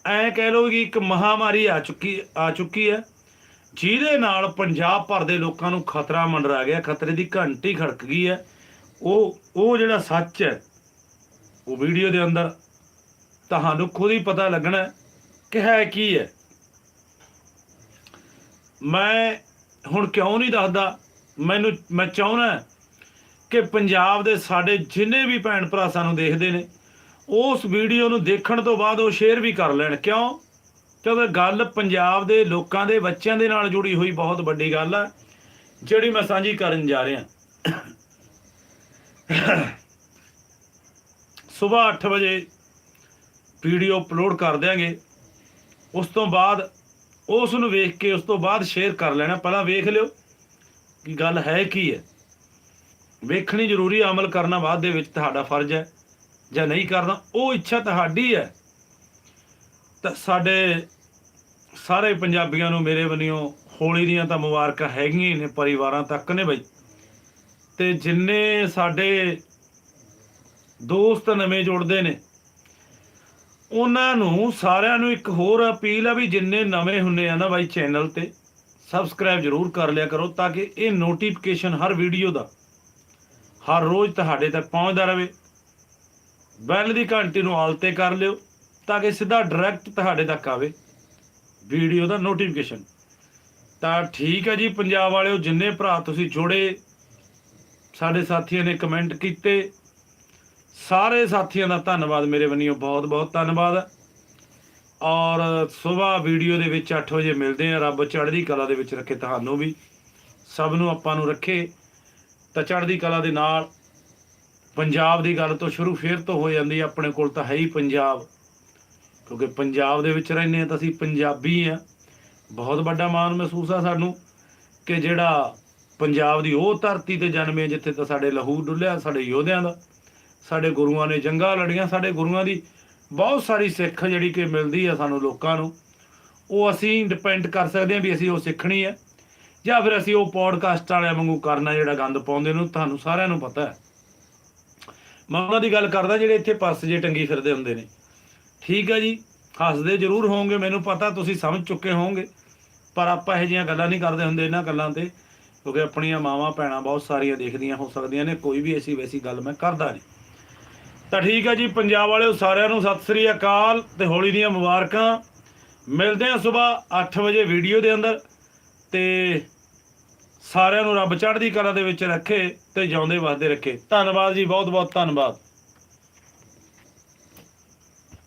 ਐ ਕਹਿ ਲਓ ਕਿ ਇੱਕ ਮਹਾਮਾਰੀ ਆ ਚੁੱਕੀ ਆ ਚੁੱਕੀ ਹੈ, ਜਿਹਦੇ ਨਾਲ ਪੰਜਾਬ ਭਰ ਦੇ ਲੋਕਾਂ ਨੂੰ ਖਤਰਾ ਮੰਡਰਾ ਗਿਆ, ਖਤਰੇ ਦੀ ਘੰਟੀ ਖੜਕ ਗਈ ਹੈ। ਉਹ ਉਹ ਜਿਹੜਾ ਸੱਚ ਹੈ, ਉਹ ਵੀਡੀਓ ਦੇ ਅੰਦਰ ਤੁਹਾਨੂੰ ਖੁਦ ਹੀ ਪਤਾ ਲੱਗਣਾ ਕਿ ਹੈ ਕੀ ਹੈ। ਮੈਂ ਹੁਣ ਕਿਉਂ ਨਹੀਂ ਦੱਸਦਾ? ਮੈਨੂੰ, ਮੈਂ ਚਾਹੁੰਦਾ ਕਿ ਪੰਜਾਬ ਦੇ ਸਾਡੇ ਜਿੰਨੇ ਵੀ ਭੈਣ ਭਰਾ ਸਾਨੂੰ ਦੇਖਦੇ ਨੇ, ਉਸ ਵੀਡੀਓ ਨੂੰ ਦੇਖਣ ਤੋਂ ਬਾਅਦ ਉਹ ਸ਼ੇਅਰ ਵੀ ਕਰ ਲੈਣ। ਕਿਉਂ? ਕਿਉਂਕਿ ਗੱਲ ਪੰਜਾਬ ਦੇ ਲੋਕਾਂ ਦੇ ਬੱਚਿਆਂ ਦੇ ਨਾਲ ਜੁੜੀ ਹੋਈ ਬਹੁਤ ਵੱਡੀ ਗੱਲ ਹੈ ਜਿਹੜੀ ਮੈਂ ਸਾਂਝੀ ਕਰਨ ਜਾ ਰਿਹਾ। ਸਵੇਰ 8 ਵਜੇ ਵੀਡੀਓ ਅਪਲੋਡ ਕਰ ਦਿਆਂਗੇ। ਉਸ ਤੋਂ ਬਾਅਦ ਉਸ ਨੂੰ ਵੇਖ ਕੇ ਉਸ ਤੋਂ ਬਾਅਦ ਸ਼ੇਅਰ ਕਰ ਲੈਣਾ। ਪਹਿਲਾਂ ਵੇਖ ਲਿਓ ਕਿ ਗੱਲ ਹੈ ਕੀ ਹੈ। ਵੇਖਣੀ ਜ਼ਰੂਰੀ ਅਮਲ ਕਰਨਾ ਬਾਅਦ ਦੇ ਵਿੱਚ ਤੁਹਾਡਾ ਫਰਜ਼ ਹੈ। ਜਾਂ ਨਹੀਂ ਕਰਨਾ, ਉਹ ਇੱਛਾ ਤੁਹਾਡੀ ਹੈ। ਤਾਂ ਸਾਡੇ ਸਾਰੇ ਪੰਜਾਬੀਆਂ ਨੂੰ ਮੇਰੇ ਵੱਲੋਂ ਹੋਲੀ ਦੀਆਂ ਤਾਂ ਮੁਬਾਰਕਾਂ ਹੈਗੀਆਂ ਹੀ ਨੇ, ਪਰਿਵਾਰਾਂ ਤੱਕ ਨੇ ਬਈ। ਤੇ ਜਿੰਨੇ ਸਾਡੇ ਦੋਸਤ ਨਵੇਂ ਜੁੜਦੇ ਨੇ ਉਹਨਾਂ ਨੂੰ ਸਾਰਿਆਂ ਨੂੰ ਇੱਕ ਹੋਰ ਅਪੀਲ ਆ ਵੀ ਜਿੰਨੇ ਨਵੇਂ ਹੁੰਨੇ ਆ ਨਾ ਬਾਈ ਚੈਨਲ ਤੇ ਸਬਸਕ੍ਰਾਈਬ ਜ਼ਰੂਰ ਕਰ ਲਿਆ ਕਰੋ ਤਾਂ ਕਿ ਇਹ ਨੋਟੀਫਿਕੇਸ਼ਨ ਹਰ ਵੀਡੀਓ ਦਾ, ਹਰ ਰੋਜ਼ ਤੁਹਾਡੇ ਤੱਕ ਪਹੁੰਚਦਾ ਰਹੇ। ਬੈਲ ਦੀ ਘੰਟੀ ਨੂੰ ਆਲ ਤੇ ਕਰ ਲਿਓ ਤਾਂ ਕਿ ਸਿੱਧਾ ਡਾਇਰੈਕਟ ਤੁਹਾਡੇ ਤੱਕ ਆਵੇ ਵੀਡੀਓ ਦਾ ਨੋਟੀਫਿਕੇਸ਼ਨ ਤਾਂ ਠੀਕ ਹੈ ਜੀ, ਪੰਜਾਬ ਵਾਲਿਓ ਜਿੰਨੇ ਭਰਾ ਤੁਸੀਂ ਜੁੜੇ, ਸਾਡੇ ਸਾਥੀਆਂ ਨੇ ਕਮੈਂਟ ਕੀਤੇ ਸਾਰੇ ਸਾਥੀਆਂ ਦਾ ਧੰਨਵਾਦ ਮੇਰੇ ਵੱਲੋਂ, ਬਹੁਤ ਬਹੁਤ ਧੰਨਵਾਦ। ਔਰ ਸਵੇਰ ਵੀਡੀਓ ਦੇ ਵਿੱਚ 8 ਵਜੇ ਮਿਲਦੇ ਆ ਰੱਬ ਚੜ੍ਹਦੀ ਕਲਾ ਦੇ ਵਿੱਚ ਰੱਖੇ ਤੁਹਾਨੂੰ ਵੀ। ਸਭ ਨੂੰ ਆਪਾਂ ਨੂੰ ਰੱਖੇ, ਤਾਂ ਚੜ੍ਹਦੀ ਕਲਾ ਦੇ ਨਾਲ ਪੰਜਾਬ ਦੀ ਗੱਲ ਤੋਂ ਸ਼ੁਰੂ ਫੇਰ ਤੋਂ ਹੋ ਜਾਂਦੀ ਆਪਣੇ ਕੋਲ ਤਾਂ ਹੈ ਹੀ ਪੰਜਾਬ। ਕਿਉਂਕਿ ਪੰਜਾਬ ਦੇ ਵਿੱਚ ਰਹਿੰਦੇ ਆ ਤਾਂ ਅਸੀਂ ਪੰਜਾਬੀ ਆ ਬਹੁਤ ਵੱਡਾ ਮਾਣ ਮਹਿਸੂਸ ਆ ਸਾਨੂੰ ਕਿ ਜਿਹੜਾ ਪੰਜਾਬ ਦੀ ਉਹ ਧਰਤੀ ਤੇ ਜਨਮੇ, ਜਿੱਥੇ ਤਾਂ ਸਾਡੇ ਲਹੂ ਡੁੱਲਿਆ, ਸਾਡੇ ਯੋਧਿਆਂ ਦਾ। ਸਾਡੇ ਗੁਰੂਆਂ ਨੇ ਜੰਗਾਂ ਲੜੀਆਂ, ਸਾਡੇ ਗੁਰੂਆਂ ਦੀ ਬਹੁਤ ਸਾਰੀ ਸਿੱਖ ਜਿਹੜੀ ਕਿ ਮਿਲਦੀ ਆ ਸਾਨੂੰ ਲੋਕਾਂ ਨੂੰ, ਉਹ ਅਸੀਂ ਡਿਪੈਂਡ ਕਰ ਸਕਦੇ ਹਾਂ ਵੀ ਅਸੀਂ ਉਹ ਸਿੱਖਣੀ ਹੈ ਜਾਂ ਫਿਰ ਅਸੀਂ ਉਹ ਪੋਡਕਾਸਟ ਵਾਲਿਆਂ ਵਾਂਗੂ ਕਰਨਾ ਜਿਹੜਾ ਗੰਦ ਪਾਉਂਦੇ ਨੂੰ ਤੁਹਾਨੂੰ ਸਾਰਿਆਂ ਨੂੰ ਪਤਾ ਹੈ। ਮੈਂ ਉਹਨਾਂ ਦੀ ਗੱਲ ਕਰਦਾ ਜਿਹੜੇ ਇੱਥੇ ਪਰਸ ਜੇ ਟੰਗੀ ਫਿਰਦੇ ਹੁੰਦੇ ਨੇ। ਠੀਕ ਹੈ ਜੀ, ਹੱਸਦੇ ਜ਼ਰੂਰ ਹੋਵੋਗੇ, ਮੈਨੂੰ ਪਤਾ ਤੁਸੀਂ ਸਮਝ ਚੁੱਕੇ ਹੋਵੋਗੇ, ਪਰ ਆਪਾਂ ਇਹੋ ਜਿਹੀਆਂ ਗੱਲਾਂ ਨਹੀਂ ਕਰਦੇ ਹੁੰਦੇ ਇਹਨਾਂ ਗੱਲਾਂ ਤੇ, ਕਿਉਂਕਿ ਆਪਣੀਆਂ ਮਾਵਾਂ ਭੈਣਾਂ ਬਹੁਤ ਸਾਰੀਆਂ ਦੇਖਦੀਆਂ ਹੋ ਸਕਦੀਆਂ ਨੇ, ਕੋਈ ਵੀ ਐਸੀ ਵੈਸੀ ਗੱਲ ਮੈਂ ਕਰਦਾ ਨਹੀਂ। ਤਾਂ ਠੀਕ ਹੈ ਜੀ, ਪੰਜਾਬ ਵਾਲਿਓ ਸਾਰਿਆਂ ਨੂੰ ਸਤਿ ਸ੍ਰੀ ਅਕਾਲ ਤੇ ਹੋਲੀ ਦੀਆਂ ਮੁਬਾਰਕਾਂ। ਮਿਲਦੇ ਹਾਂ ਸਵੇਰ 8 ਵਜੇ ਵੀਡੀਓ ਦੇ ਅੰਦਰ ਤੇ ਸਾਰਿਆਂ ਨੂੰ ਰੱਬ ਚੜ੍ਹਦੀ ਕਲਾ ਦੇ ਵਿੱਚ ਰੱਖੇ ਤੇ ਜਿਉਂਦੇ ਵਸਦੇ ਰੱਖੇ। ਧੰਨਵਾਦ ਜੀ ਬਹੁਤ ਬਹੁਤ ਧੰਨਵਾਦ।